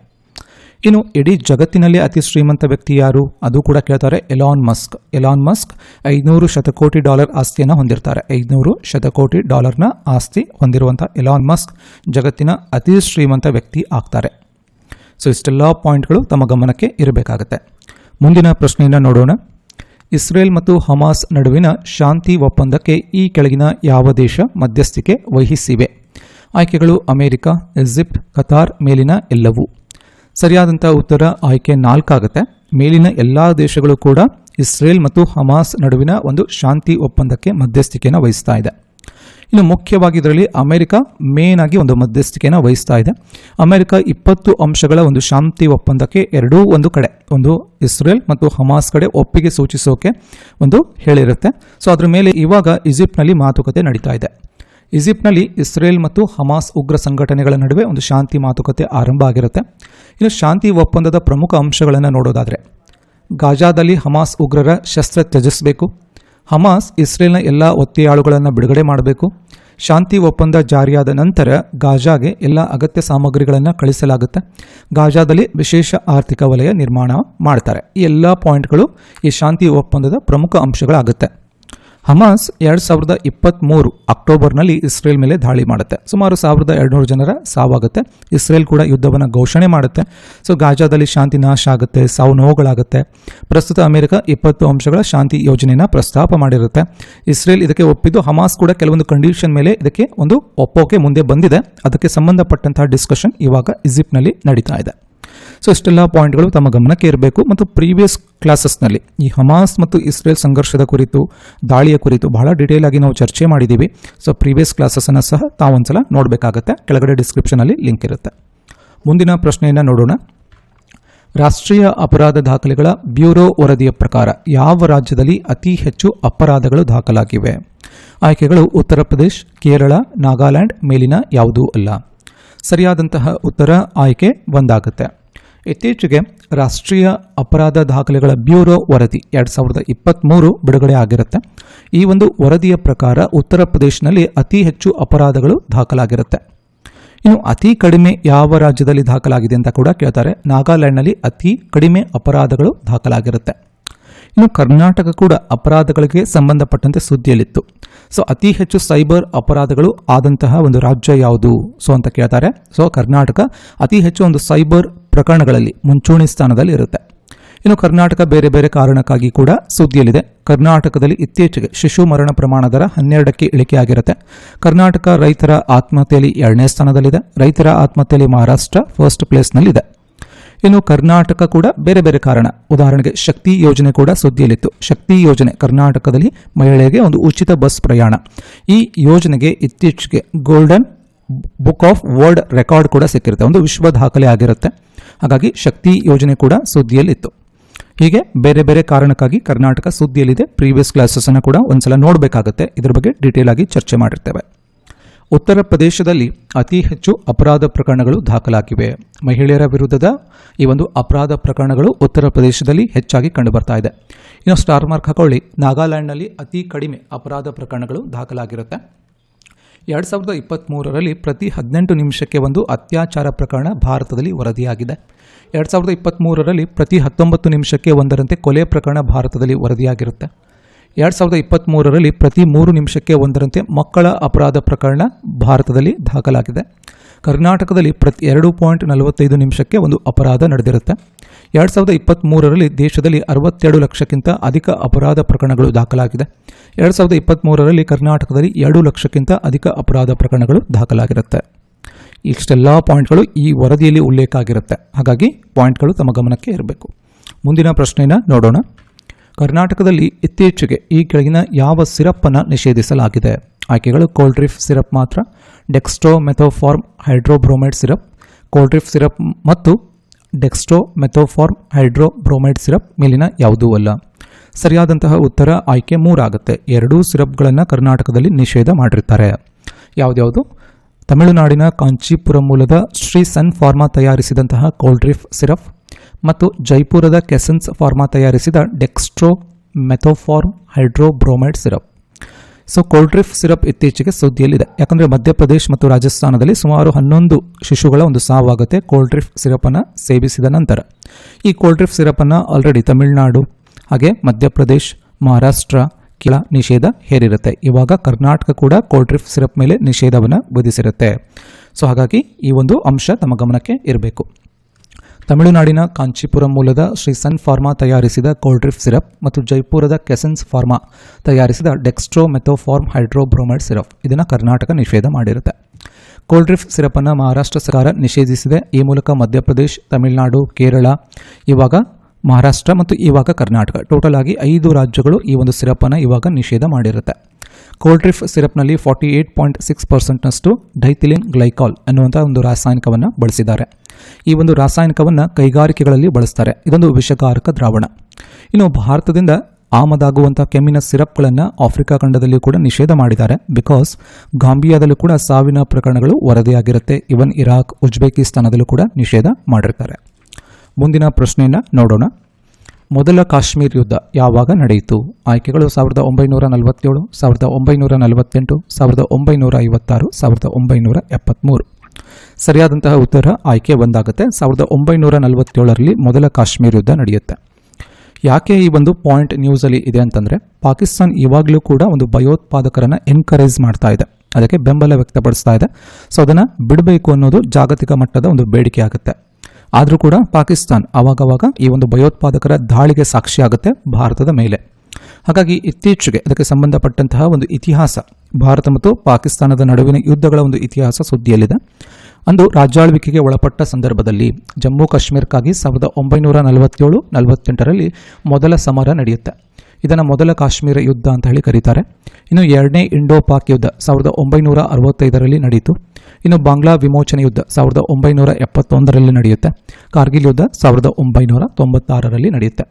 ಇನ್ನು ಇಡೀ ಜಗತ್ತಿನಲ್ಲಿ ಅತಿ ಶ್ರೀಮಂತ ವ್ಯಕ್ತಿ ಯಾರು? ಅದು ಕೂಡ ಕೇಳ್ತಾರೆ ಎಲಾನ್ ಮಸ್ಕ್ ಎಲಾನ್ ಮಸ್ಕ್ ಐದುನೂರು ಶತಕೋಟಿ ಡಾಲರ್ ಆಸ್ತಿಯನ್ನು ಹೊಂದಿರ್ತಾರೆ. ಐದುನೂರು ಶತಕೋಟಿ ಡಾಲರ್ನ ಆಸ್ತಿ ಹೊಂದಿರುವಂಥ ಎಲಾನ್ ಮಸ್ಕ್ ಜಗತ್ತಿನ ಅತಿ ಶ್ರೀಮಂತ ವ್ಯಕ್ತಿ ಆಗ್ತಾರೆ. ಸೊ ಇಷ್ಟೆಲ್ಲ ಪಾಯಿಂಟ್ಗಳು ತಮ್ಮ ಗಮನಕ್ಕೆ ಇರಬೇಕಾಗತ್ತೆ. ಮುಂದಿನ ಪ್ರಶ್ನೆಯನ್ನು ನೋಡೋಣ. ಇಸ್ರೇಲ್ ಮತ್ತು ಹಮಾಸ್ ನಡುವಿನ ಶಾಂತಿ ಒಪ್ಪಂದಕ್ಕೆ ಈ ಕೆಳಗಿನ ಯಾವ ದೇಶ ಮಧ್ಯಸ್ಥಿಕೆ ವಹಿಸಿವೆ? ಆಯ್ಕೆಗಳು ಅಮೆರಿಕ, ಈಜಿಪ್ಟ್, ಕತಾರ್ ಮೇಲಿನ ಎಲ್ಲವೂ. ಸರಿಯಾದಂಥ ಉತ್ತರ ಆಯ್ಕೆ ನಾಲ್ಕಾಗುತ್ತೆ. ಮೇಲಿನ ಎಲ್ಲ ದೇಶಗಳು ಕೂಡ ಇಸ್ರೇಲ್ ಮತ್ತು ಹಮಾಸ್ ನಡುವಿನ ಒಂದು ಶಾಂತಿ ಒಪ್ಪಂದಕ್ಕೆ ಮಧ್ಯಸ್ಥಿಕೆಯನ್ನು ವಹಿಸ್ತಾ ಇದೆ. ಇನ್ನು ಮುಖ್ಯವಾಗಿ ಇದರಲ್ಲಿ ಅಮೆರಿಕ ಮೇನ್ ಆಗಿ ಒಂದು ಮಧ್ಯಸ್ಥಿಕೆಯನ್ನು ವಹಿಸ್ತಾ ಇದೆ. ಅಮೆರಿಕ ಇಪ್ಪತ್ತು ಅಂಶಗಳ ಒಂದು ಶಾಂತಿ ಒಪ್ಪಂದಕ್ಕೆ ಎರಡೂ ಒಂದು ಕಡೆ, ಒಂದು ಇಸ್ರೇಲ್ ಮತ್ತು ಹಮಾಸ್ ಕಡೆ ಒಪ್ಪಿಗೆ ಸೂಚಿಸೋಕೆ ಒಂದು ಹೇಳಿರುತ್ತೆ. ಸೊ ಅದ್ರ ಮೇಲೆ ಇವಾಗ ಈಜಿಪ್ಟ್ನಲ್ಲಿ ಮಾತುಕತೆ ನಡೀತಾ ಇದೆ. ಈಜಿಪ್ಟ್ನಲ್ಲಿ ಇಸ್ರೇಲ್ ಮತ್ತು ಹಮಾಸ್ ಉಗ್ರ ಸಂಘಟನೆಗಳ ನಡುವೆ ಒಂದು ಶಾಂತಿ ಮಾತುಕತೆ ಆರಂಭ ಆಗಿರುತ್ತೆ. ಇನ್ನು ಶಾಂತಿ ಒಪ್ಪಂದದ ಪ್ರಮುಖ ಅಂಶಗಳನ್ನು ನೋಡೋದಾದರೆ, ಗಾಜಾದಲ್ಲಿ ಹಮಾಸ್ ಉಗ್ರರ ಶಸ್ತ್ರ ತ್ಯಜಿಸಬೇಕು. ಹಮಾಸ್ ಇಸ್ರೇಲ್ನ ಎಲ್ಲ ಒತ್ತೆಯಾಳುಗಳನ್ನು ಬಿಡುಗಡೆ ಮಾಡಬೇಕು. ಶಾಂತಿ ಒಪ್ಪಂದ ಜಾರಿಯಾದ ನಂತರ ಗಾಜಾಗೆ ಎಲ್ಲ ಅಗತ್ಯ ಸಾಮಗ್ರಿಗಳನ್ನು ಕಳಿಸಲಾಗುತ್ತೆ. ಗಾಜಾದಲ್ಲಿ ವಿಶೇಷ ಆರ್ಥಿಕ ವಲಯ ನಿರ್ಮಾಣ ಮಾಡ್ತಾರೆ. ಈ ಎಲ್ಲ ಪಾಯಿಂಟ್ಗಳು ಈ ಶಾಂತಿ ಒಪ್ಪಂದದ ಪ್ರಮುಖ ಅಂಶಗಳಾಗುತ್ತೆ. ಹಮಾಸ್ ಎರಡು ಸಾವಿರದ ಇಪ್ಪತ್ತ್ಮೂರು ಅಕ್ಟೋಬರ್ನಲ್ಲಿ ಇಸ್ರೇಲ್ ಮೇಲೆ ದಾಳಿ ಮಾಡುತ್ತೆ. ಸುಮಾರು ಸಾವಿರದ ಎರಡುನೂರು ಜನರ ಸಾವಾಗುತ್ತೆ. ಇಸ್ರೇಲ್ ಕೂಡ ಯುದ್ಧವನ್ನು ಘೋಷಣೆ ಮಾಡುತ್ತೆ. ಸೊ, ಗಾಜಾದಲ್ಲಿ ಶಾಂತಿ ನಾಶ ಆಗುತ್ತೆ, ಸಾವು ನೋವುಗಳಾಗುತ್ತೆ. ಪ್ರಸ್ತುತ ಅಮೆರಿಕ ಇಪ್ಪತ್ತು ಅಂಶಗಳ ಶಾಂತಿ ಯೋಜನೆಯನ್ನು ಪ್ರಸ್ತಾಪ ಮಾಡಿರುತ್ತೆ. ಇಸ್ರೇಲ್ ಇದಕ್ಕೆ ಒಪ್ಪಿದ್ದು ಹಮಾಸ್ ಕೂಡ ಕೆಲವೊಂದು ಕಂಡೀಷನ್ ಮೇಲೆ ಇದಕ್ಕೆ ಒಂದು ಒಪ್ಪೋಕೆ ಮುಂದೆ ಬಂದಿದೆ. ಅದಕ್ಕೆ ಸಂಬಂಧಪಟ್ಟಂತಹ ಡಿಸ್ಕಷನ್ ಇವಾಗ ಈಜಿಪ್ಟ್ನಲ್ಲಿ ನಡೀತಾ ಇದೆ. ಸೊ ಇಷ್ಟೆಲ್ಲ ಪಾಯಿಂಟ್ಗಳು ತಮ್ಮ ಗಮನಕ್ಕೆ ಇರಬೇಕು. ಮತ್ತು ಪ್ರೀವಿಯಸ್ ಕ್ಲಾಸಸ್ನಲ್ಲಿ ಈ ಹಮಾಸ್ ಮತ್ತು ಇಸ್ರೇಲ್ ಸಂಘರ್ಷದ ಕುರಿತು, ದಾಳಿಯ ಕುರಿತು ಬಹಳ ಡೀಟೇಲ್ ಆಗಿ ನಾವು ಚರ್ಚೆ ಮಾಡಿದ್ದೀವಿ ಸೊ ಪ್ರೀವಿಯಸ್ ಕ್ಲಾಸಸ್ಸನ್ನು ಸಹ ತಾವೊಂದ್ಸಲ ನೋಡಬೇಕಾಗತ್ತೆ. ಕೆಳಗಡೆ ಡಿಸ್ಕ್ರಿಪ್ಷನಲ್ಲಿ ಲಿಂಕ್ ಇರುತ್ತೆ. ಮುಂದಿನ ಪ್ರಶ್ನೆಯನ್ನು ನೋಡೋಣ. ರಾಷ್ಟ್ರೀಯ ಅಪರಾಧ ದಾಖಲೆಗಳ ಬ್ಯೂರೋ ವರದಿಯ ಪ್ರಕಾರ ಯಾವ ರಾಜ್ಯದಲ್ಲಿ ಅತಿ ಹೆಚ್ಚು ಅಪರಾಧಗಳು ದಾಖಲಾಗಿವೆ? ಆಯ್ಕೆಗಳು ಉತ್ತರ ಪ್ರದೇಶ್, ಕೇರಳ, ನಾಗಾಲ್ಯಾಂಡ್ ಮೇಲಿನ ಯಾವುದೂ ಅಲ್ಲ. ಸರಿಯಾದಂತಹ ಉತ್ತರ ಆಯ್ಕೆ ಒಂದಾಗುತ್ತೆ. ಇತ್ತೀಚೆಗೆ ರಾಷ್ಟ್ರೀಯ ಅಪರಾಧ ದಾಖಲೆಗಳ ಬ್ಯೂರೋ ವರದಿ ಎರಡು ಸಾವಿರದ ಇಪ್ಪತ್ತ್ಮೂರು ಬಿಡುಗಡೆ ಆಗಿರುತ್ತೆ. ಈ ಒಂದು ವರದಿಯ ಪ್ರಕಾರ ಉತ್ತರ ಪ್ರದೇಶನಲ್ಲಿ ಅತಿ ಹೆಚ್ಚು ಅಪರಾಧಗಳು ದಾಖಲಾಗಿರುತ್ತೆ. ಇನ್ನು ಅತಿ ಕಡಿಮೆ ಯಾವ ರಾಜ್ಯದಲ್ಲಿ ದಾಖಲಾಗಿದೆ ಅಂತ ಕೂಡ ಕೇಳ್ತಾರೆ. ನಾಗಾಲ್ಯಾಂಡ್ನಲ್ಲಿ ಅತಿ ಕಡಿಮೆ ಅಪರಾಧಗಳು ದಾಖಲಾಗಿರುತ್ತೆ. ಇನ್ನು ಕರ್ನಾಟಕ ಕೂಡ ಅಪರಾಧಗಳಿಗೆ ಸಂಬಂಧಪಟ್ಟಂತೆ ಸುದ್ದಿಯಲ್ಲಿತ್ತು. ಸೊ ಅತಿ ಹೆಚ್ಚು ಸೈಬರ್ ಅಪರಾಧಗಳು ಆದಂತಹ ಒಂದು ರಾಜ್ಯ ಯಾವುದು? ಸೊ ಅಂತ ಕೇಳ್ತಾರೆ. ಸೊ ಕರ್ನಾಟಕ ಅತಿ ಹೆಚ್ಚು ಒಂದು ಸೈಬರ್ ಪ್ರಕರಣಗಳಲ್ಲಿ ಮುಂಚೂಣಿ ಸ್ಥಾನದಲ್ಲಿ ಇರುತ್ತೆ. ಇನ್ನು ಕರ್ನಾಟಕ ಬೇರೆ ಬೇರೆ ಕಾರಣಕ್ಕಾಗಿ ಕೂಡ ಸುದ್ದಿಯಲ್ಲಿದೆ. ಕರ್ನಾಟಕದಲ್ಲಿ ಇತ್ತೀಚೆಗೆ ಶಿಶು ಮರಣ ಪ್ರಮಾಣ ದರ ಹನ್ನೆರಡಕ್ಕೆ ಇಳಿಕೆಯಾಗಿರುತ್ತೆ. ಕರ್ನಾಟಕ ರೈತರ ಆತ್ಮಹತ್ಯೆಯಲ್ಲಿ ಎರಡನೇ ಸ್ಥಾನದಲ್ಲಿದೆ. ರೈತರ ಆತ್ಮಹತ್ಯೆಯಲ್ಲಿ ಮಹಾರಾಷ್ಟ್ರ ಫಸ್ಟ್ ಪ್ಲೇಸ್ನಲ್ಲಿದೆ ಇನ್ನು ಕರ್ನಾಟಕ ಕೂಡ ಬೇರೆ ಬೇರೆ ಕಾರಣ. ಉದಾಹರಣೆಗೆ ಶಕ್ತಿ ಯೋಜನೆ ಕೂಡ ಸುದ್ದಿಯಲ್ಲಿತ್ತು. ಶಕ್ತಿ ಯೋಜನೆ ಕರ್ನಾಟಕದಲ್ಲಿ ಮಹಿಳೆಗೆ ಒಂದು ಉಚಿತ ಬಸ್ ಪ್ರಯಾಣ. ಈ ಯೋಜನೆಗೆ ಇತ್ತೀಚೆಗೆ golden book of world record ಕೂಡ ಸಿಕ್ಕಿರುತ್ತೆ. ಒಂದು ವಿಶ್ವ ದಾಖಲೆ ಆಗಿರುತ್ತೆ. ಹಾಗಾಗಿ ಶಕ್ತಿ ಯೋಜನೆ ಕೂಡ ಸುದ್ದಿಯಲ್ಲಿತ್ತು. ಹೀಗೆ ಬೇರೆ ಬೇರೆ ಕಾರಣಕ್ಕಾಗಿ ಕರ್ನಾಟಕ ಸುದ್ದಿಯಲ್ಲಿದೆ. ಪ್ರೀವಿಯಸ್ ಕ್ಲಾಸಸ್ಸನ್ನು ಕೂಡ ಒಂದ್ಸಲ ನೋಡಬೇಕಾಗುತ್ತೆ. ಇದ್ರ ಬಗ್ಗೆ ಡೀಟೇಲ್ ಆಗಿ ಚರ್ಚೆ ಮಾಡಿರ್ತೇವೆ. ಉತ್ತರ ಪ್ರದೇಶದಲ್ಲಿ ಅತಿ ಹೆಚ್ಚು ಅಪರಾಧ ಪ್ರಕರಣಗಳು ದಾಖಲಾಗಿವೆ. ಮಹಿಳೆಯರ ವಿರುದ್ಧದ ಈ ಒಂದು ಅಪರಾಧ ಪ್ರಕರಣಗಳು ಉತ್ತರ ಪ್ರದೇಶದಲ್ಲಿ ಹೆಚ್ಚಾಗಿ ಕಂಡುಬರ್ತಾ ಇದೆ. ಇನ್ನು ಸ್ಟಾರ್ ಮಾರ್ಕ್ ಹಾಕೊಳ್ಳಿ. ನಾಗಾಲ್ಯಾಂಡ್ನಲ್ಲಿ ಅತಿ ಕಡಿಮೆ ಅಪರಾಧ ಪ್ರಕರಣಗಳು ದಾಖಲಾಗಿರುತ್ತೆ. ಎರಡು ಸಾವಿರದ ಇಪ್ಪತ್ತ್ಮೂರರಲ್ಲಿ ಪ್ರತಿ ಹದಿನೆಂಟು ನಿಮಿಷಕ್ಕೆ ಒಂದು ಅತ್ಯಾಚಾರ ಪ್ರಕರಣ ಭಾರತದಲ್ಲಿ ವರದಿಯಾಗಿದೆ. ಎರಡು ಸಾವಿರದ ಇಪ್ಪತ್ತ್ಮೂರರಲ್ಲಿ ಪ್ರತಿ ಹತ್ತೊಂಬತ್ತು ನಿಮಿಷಕ್ಕೆ ಒಂದರಂತೆ ಕೊಲೆ ಪ್ರಕರಣ ಭಾರತದಲ್ಲಿ ವರದಿಯಾಗಿರುತ್ತೆ. ಎರಡು ಸಾವಿರದ ಇಪ್ಪತ್ತ್ಮೂರರಲ್ಲಿ ಪ್ರತಿ ಮೂರು ನಿಮಿಷಕ್ಕೆ ಒಂದರಂತೆ ಮಕ್ಕಳ ಅಪರಾಧ ಪ್ರಕರಣ ಭಾರತದಲ್ಲಿ ದಾಖಲಾಗಿದೆ. ಕರ್ನಾಟಕದಲ್ಲಿ ಪ್ರತಿ ಎರಡು ಪಾಯಿಂಟ್ ನಲವತ್ತೈದು ನಿಮಿಷಕ್ಕೆ ಒಂದು ಅಪರಾಧ ನಡೆದಿರುತ್ತೆ. ಎರಡು ಸಾವಿರದ ಇಪ್ಪತ್ತ್ಮೂರರಲ್ಲಿ ದೇಶದಲ್ಲಿ ಅರವತ್ತೆರಡು ಲಕ್ಷಕ್ಕಿಂತ ಅಧಿಕ ಅಪರಾಧ ಪ್ರಕರಣಗಳು ದಾಖಲಾಗಿದೆ. ಎರಡು ಸಾವಿರದ ಇಪ್ಪತ್ತ್ಮೂರರಲ್ಲಿ ಕರ್ನಾಟಕದಲ್ಲಿ ಎರಡು ಲಕ್ಷಕ್ಕಿಂತ ಅಧಿಕ ಅಪರಾಧ ಪ್ರಕರಣಗಳು ದಾಖಲಾಗಿರುತ್ತೆ. ಇಷ್ಟೆಲ್ಲ ಪಾಯಿಂಟ್ಗಳು ಈ ವರದಿಯಲ್ಲಿ ಉಲ್ಲೇಖ ಆಗಿರುತ್ತೆ. ಹಾಗಾಗಿ ಪಾಯಿಂಟ್ಗಳು ತಮ್ಮ ಗಮನಕ್ಕೆ ಇರಬೇಕು. ಮುಂದಿನ ಪ್ರಶ್ನೆಯನ್ನು ನೋಡೋಣ. ಕರ್ನಾಟಕದಲ್ಲಿ ಇತ್ತೀಚೆಗೆ ಈ ಕೆಳಗಿನ ಯಾವ ಸಿರಪ್ಪನ್ನು ನಿಷೇಧಿಸಲಾಗಿದೆ? ಆಯ್ಕೆಗಳು ಕೋಲ್ಡ್ರಿಫ್ ಸಿರಪ್ ಮಾತ್ರ dextromethorphan hydrobromide syrup Coldrif syrup ಮತ್ತು ಡೆಕ್ಸ್ಟೋ ಮೆಥೋಫಾರ್ಮ್ ಹೈಡ್ರೋಬ್ರೋಮೈಡ್ ಸಿರಪ್ ಮೇಲಿನ ಯಾವುದೂ ಅಲ್ಲ. ಸರಿಯಾದಂತಹ ಉತ್ತರ ಆಯ್ಕೆ ಮೂರಾಗುತ್ತೆ. ಎರಡೂ ಸಿರಪ್ಗಳನ್ನು ಕರ್ನಾಟಕದಲ್ಲಿ ನಿಷೇಧ ಮಾಡಿರ್ತಾರೆ. ಯಾವುದ್ಯಾವುದು? ತಮಿಳುನಾಡಿನ ಕಾಂಚೀಪುರಂ ಮೂಲದ ಶ್ರೀ ಸನ್ ಫಾರ್ಮಾ ತಯಾರಿಸಿದಂತಹ ಕೋಲ್ಡ್ರಿಫ್ ಸಿರಪ್ ಮತ್ತು ಜೈಪುರದ ಕೆಸನ್ಸ್ ಫಾರ್ಮಾ ತಯಾರಿಸಿದ dextromethorphan hydrobromide syrup so Coldrif syrup ಇತ್ತೀಚೆಗೆ ಸುದ್ದಿಯಲ್ಲಿದೆ. ಯಾಕಂದರೆ ಮಧ್ಯಪ್ರದೇಶ ಮತ್ತು ರಾಜಸ್ಥಾನದಲ್ಲಿ ಸುಮಾರು ಹನ್ನೊಂದು ಶಿಶುಗಳ ಒಂದು ಸಾವಾಗುತ್ತೆ ಕೋಲ್ಡ್ರಿಫ್ ಸಿರಪನ್ನು ಸೇವಿಸಿದ ನಂತರ. ಈ ಕೋಲ್ಡ್ರಿಫ್ ಸಿರಪನ್ನು ಆಲ್ರೆಡಿ ತಮಿಳುನಾಡು, ಹಾಗೆ ಮಧ್ಯಪ್ರದೇಶ, ಮಹಾರಾಷ್ಟ್ರ ಕೆಳ ನಿಷೇಧ ಹೇರಿರುತ್ತೆ. ಇವಾಗ ಕರ್ನಾಟಕ ಕೂಡ ಕೋಲ್ಡ್ರಿಫ್ ಸಿರಪ್ ಮೇಲೆ ನಿಷೇಧವನ್ನು ವಿಧಿಸಿರುತ್ತೆ. ಸೊ ಹಾಗಾಗಿ ಈ ಒಂದು ಅಂಶ ತಮ್ಮ ಗಮನಕ್ಕೆ ಇರಬೇಕು. ತಮಿಳುನಾಡಿನ ಕಾಂಚೀಪುರಂ ಮೂಲದ ಶ್ರೀ ಸನ್ ಫಾರ್ಮಾ ತಯಾರಿಸಿದ ಕೋಲ್ಡ್ರಿಫ್ ಸಿರಪ್ ಮತ್ತು ಜೈಪುರದ ಕೆಸನ್ಸ್ ಫಾರ್ಮಾ ತಯಾರಿಸಿದ ಡೆಕ್ಸ್ಟ್ರೋ ಮೆಥೋಫಾರ್ಮ್ ಹೈಡ್ರೋಬ್ರೋಮೈಡ್ ಸಿರಪ್. ಇದನ್ನು ಕರ್ನಾಟಕ ನಿಷೇಧ ಮಾಡಿರುತ್ತೆ. ಕೋಲ್ಡ್ರಿಫ್ ಸಿರಪನ್ನು ಮಹಾರಾಷ್ಟ್ರ ಸರ್ಕಾರ ನಿಷೇಧಿಸಿದೆ. ಈ ಮೂಲಕ ಮಧ್ಯಪ್ರದೇಶ, ತಮಿಳುನಾಡು, ಕೇರಳ, ಇವಾಗ ಮಹಾರಾಷ್ಟ್ರ ಮತ್ತು ಇವಾಗ ಕರ್ನಾಟಕ ಟೋಟಲ್ ಆಗಿ ಐದು ರಾಜ್ಯಗಳು ಈ ಒಂದು ಸಿರಪನ್ನು ಇವಾಗ ನಿಷೇಧ ಮಾಡಿರುತ್ತೆ. ಕೋಲ್ಡ್ರಿಫ್ ಸಿರಪ್ನಲ್ಲಿ ಫಾರ್ಟಿ ಏಟ್ ಪಾಯಿಂಟ್ ಸಿಕ್ಸ್ ಪರ್ಸೆಂಟ್ನಷ್ಟು ಡೈಥಿಲಿನ್ ಗ್ಲೈಕಾಲ್ ಅನ್ನುವಂಥ ಒಂದು ರಾಸಾಯನಿಕವನ್ನು ಬಳಸಿದ್ದಾರೆ. ಈ ಒಂದು ರಾಸಾಯನಿಕವನ್ನು ಕೈಗಾರಿಕೆಗಳಲ್ಲಿ ಬಳಸ್ತಾರೆ. ಇದೊಂದು ವಿಷಕಾರಕ ದ್ರಾವಣ. ಇನ್ನು ಭಾರತದಿಂದ ಆಮದಾಗುವಂಥ ಕೆಮ್ಮಿನ ಸಿರಪ್ಗಳನ್ನು ಆಫ್ರಿಕಾ ಖಂಡದಲ್ಲಿ ಕೂಡ ನಿಷೇಧ ಮಾಡಿದ್ದಾರೆ. ಬಿಕಾಸ್ ಗಾಂಬಿಯಾದಲ್ಲೂ ಕೂಡ ಸಾವಿನ ಪ್ರಕರಣಗಳು ವರದಿಯಾಗಿರುತ್ತೆ. ಇವನ್ ಇರಾಕ್ ಉಜ್ಬೇಕಿಸ್ತಾನದಲ್ಲೂ ಕೂಡ ನಿಷೇಧ ಮಾಡಿರ್ತಾರೆ. ಮುಂದಿನ ಪ್ರಶ್ನೆಯನ್ನು ನೋಡೋಣ. ಮೊದಲ ಕಾಶ್ಮೀರ್ ಯುದ್ಧ ಯಾವಾಗ ನಡೆಯಿತು? ಆಯ್ಕೆಗಳು ಸಾವಿರದ ಒಂಬೈನೂರ ನಲವತ್ತೇಳು, ಸಾವಿರದ ಒಂಬೈನೂರ ನಲವತ್ತೆಂಟು, ಸಾವಿರದ ಒಂಬೈನೂರ ಐವತ್ತಾರು, ಸಾವಿರದ ಒಂಬೈನೂರ ಎಪ್ಪತ್ತ್ಮೂರು ಸರಿಯಾದಂತಹ ಉತ್ತರ ಆಯ್ಕೆ ಒಂದಾಗುತ್ತೆ ಸಾವಿರದ ಒಂಬೈನೂರ ನಲವತ್ತೇಳರಲ್ಲಿ ಮೊದಲ ಕಾಶ್ಮೀರ್ ಯುದ್ಧ ನಡೆಯುತ್ತೆ. ಯಾಕೆ ಈ ಒಂದು ಪಾಯಿಂಟ್ ನ್ಯೂಸಲ್ಲಿ ಇದೆ ಅಂತಂದರೆ, ಪಾಕಿಸ್ತಾನ್ ಇವಾಗಲೂ ಕೂಡ ಒಂದು ಭಯೋತ್ಪಾದಕರನ್ನು ಎನ್ಕರೇಜ್ ಮಾಡ್ತಾ ಇದೆ. ಅದಕ್ಕೆ ಬೆಂಬಲ ವ್ಯಕ್ತಪಡಿಸ್ತಾ ಇದೆ. ಸೊ ಅದನ್ನು ಬಿಡಬೇಕು ಅನ್ನೋದು ಜಾಗತಿಕ ಮಟ್ಟದ ಒಂದು ಬೇಡಿಕೆ ಆಗುತ್ತೆ. ಆದರೂ ಕೂಡ ಪಾಕಿಸ್ತಾನ್ ಆವಾಗವಾಗ ಈ ಒಂದು ಭಯೋತ್ಪಾದಕರ ದಾಳಿಗೆ ಸಾಕ್ಷಿಯಾಗುತ್ತೆ ಭಾರತದ ಮೇಲೆ. ಹಾಗಾಗಿ ಇತ್ತೀಚೆಗೆ ಅದಕ್ಕೆ ಸಂಬಂಧಪಟ್ಟಂತಹ ಒಂದು ಇತಿಹಾಸ, ಭಾರತ ಮತ್ತು ಪಾಕಿಸ್ತಾನದ ನಡುವಿನ ಯುದ್ಧಗಳ ಒಂದು ಇತಿಹಾಸ ಸುದ್ದಿಯಲ್ಲಿದೆ. ಅಂದು ರಾಜ್ಯಾಳ್ವಿಕೆಗೆ ಒಳಪಟ್ಟ ಸಂದರ್ಭದಲ್ಲಿ ಜಮ್ಮು ಕಾಶ್ಮೀರಕ್ಕಾಗಿ ಸಾವಿರದ ಒಂಬೈನೂರ ನಲವತ್ತೇಳು ನಲವತ್ತೆಂಟರಲ್ಲಿ ಮೊದಲ ಸಮರ ನಡೆಯುತ್ತೆ. ಇದನ್ನು ಮೊದಲ ಕಾಶ್ಮೀರ ಯುದ್ಧ ಅಂತ ಹೇಳಿ ಕರೀತಾರೆ. ಇನ್ನು ಎರಡನೇ ಇಂಡೋ ಪಾಕ್ ಯುದ್ಧ ಸಾವಿರದ ಒಂಬೈನೂರ ಅರವತ್ತೈದರಲ್ಲಿ ನಡೆಯಿತು. ಇನ್ನು ಬಾಂಗ್ಲಾ ವಿಮೋಚನೆ ಯುದ್ಧ ಸಾವಿರದ ಒಂಬೈನೂರ ಎಪ್ಪತ್ತೊಂದರಲ್ಲಿ ನಡೆಯುತ್ತೆ. ಕಾರ್ಗಿಲ್ ಯುದ್ಧ ಸಾವಿರದ ಒಂಬೈನೂರ ತೊಂಬತ್ತಾರರಲ್ಲಿ ನಡೆಯುತ್ತೆ.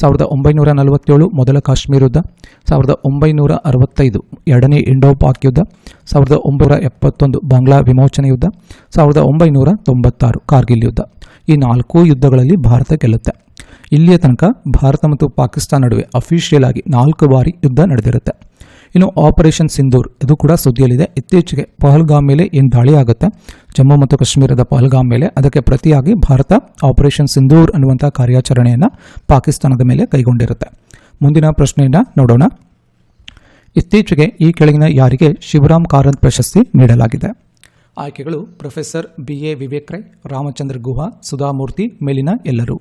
ಸಾವಿರದ ಒಂಬೈನೂರ ನಲವತ್ತೇಳು ಮೊದಲ ಕಾಶ್ಮೀರ ಯುದ್ಧ, ಸಾವಿರದ ಒಂಬೈನೂರ ಅರವತ್ತೈದು ಎರಡನೇ ಇಂಡೋ ಪಾಕ್ ಯುದ್ಧ, ಸಾವಿರದ ಒಂಬೈನೂರ ಎಪ್ಪತ್ತೊಂದು ಬಾಂಗ್ಲಾ ವಿಮೋಚನೆ ಯುದ್ಧ, ಸಾವಿರದ ಒಂಬೈನೂರ ತೊಂಬತ್ತಾರು ಕಾರ್ಗಿಲ್ ಯುದ್ಧ. ಈ ನಾಲ್ಕು ಯುದ್ಧಗಳಲ್ಲಿ ಭಾರತ ಗೆಲ್ಲುತ್ತೆ. ಇಲ್ಲಿಯ ತನಕ ಭಾರತ ಮತ್ತು ಪಾಕಿಸ್ತಾನ ನಡುವೆ ಅಫಿಷಿಯಲ್ ಆಗಿ ನಾಲ್ಕು ಬಾರಿ ಯುದ್ಧ ನಡೆದಿರುತ್ತೆ. ಇನ್ನು ಆಪರೇಷನ್ ಸಿಂಧೂರ್ ಇದು ಕೂಡ ಸುದ್ದಿಯಲ್ಲಿದೆ. ಇತ್ತೀಚೆಗೆ ಪಹಲ್ಗಾಮ್ ಮೇಲೆ ಏನು ದಾಳಿ ಆಗುತ್ತೆ? ಜಮ್ಮು ಮತ್ತು ಕಾಶ್ಮೀರದ ಪಹಲ್ಗಾಮ್ ಮೇಲೆ ಅದಕ್ಕೆ ಪ್ರತಿಯಾಗಿ ಭಾರತ ಆಪರೇಷನ್ ಸಿಂಧೂರ್ ಅನ್ನುವಂಥ ಕಾರ್ಯಾಚರಣೆಯನ್ನು ಪಾಕಿಸ್ತಾನದ ಮೇಲೆ ಕೈಗೊಂಡಿರುತ್ತೆ. ಮುಂದಿನ ಪ್ರಶ್ನೆಯನ್ನು ನೋಡೋಣ. ಇತ್ತೀಚೆಗೆ ಈ ಕೆಳಗಿನ ಯಾರಿಗೆ ಶಿವರಾಮ್ ಕಾರಂತ್ ಪ್ರಶಸ್ತಿ ನೀಡಲಾಗಿದೆ? ಆಯ್ಕೆಗಳು professor B A Vivek Rai, Ramachandra ಗುಹಾ ಸುಧಾಮೂರ್ತಿ ಮೇಲಿನ ಎಲ್ಲರೂ.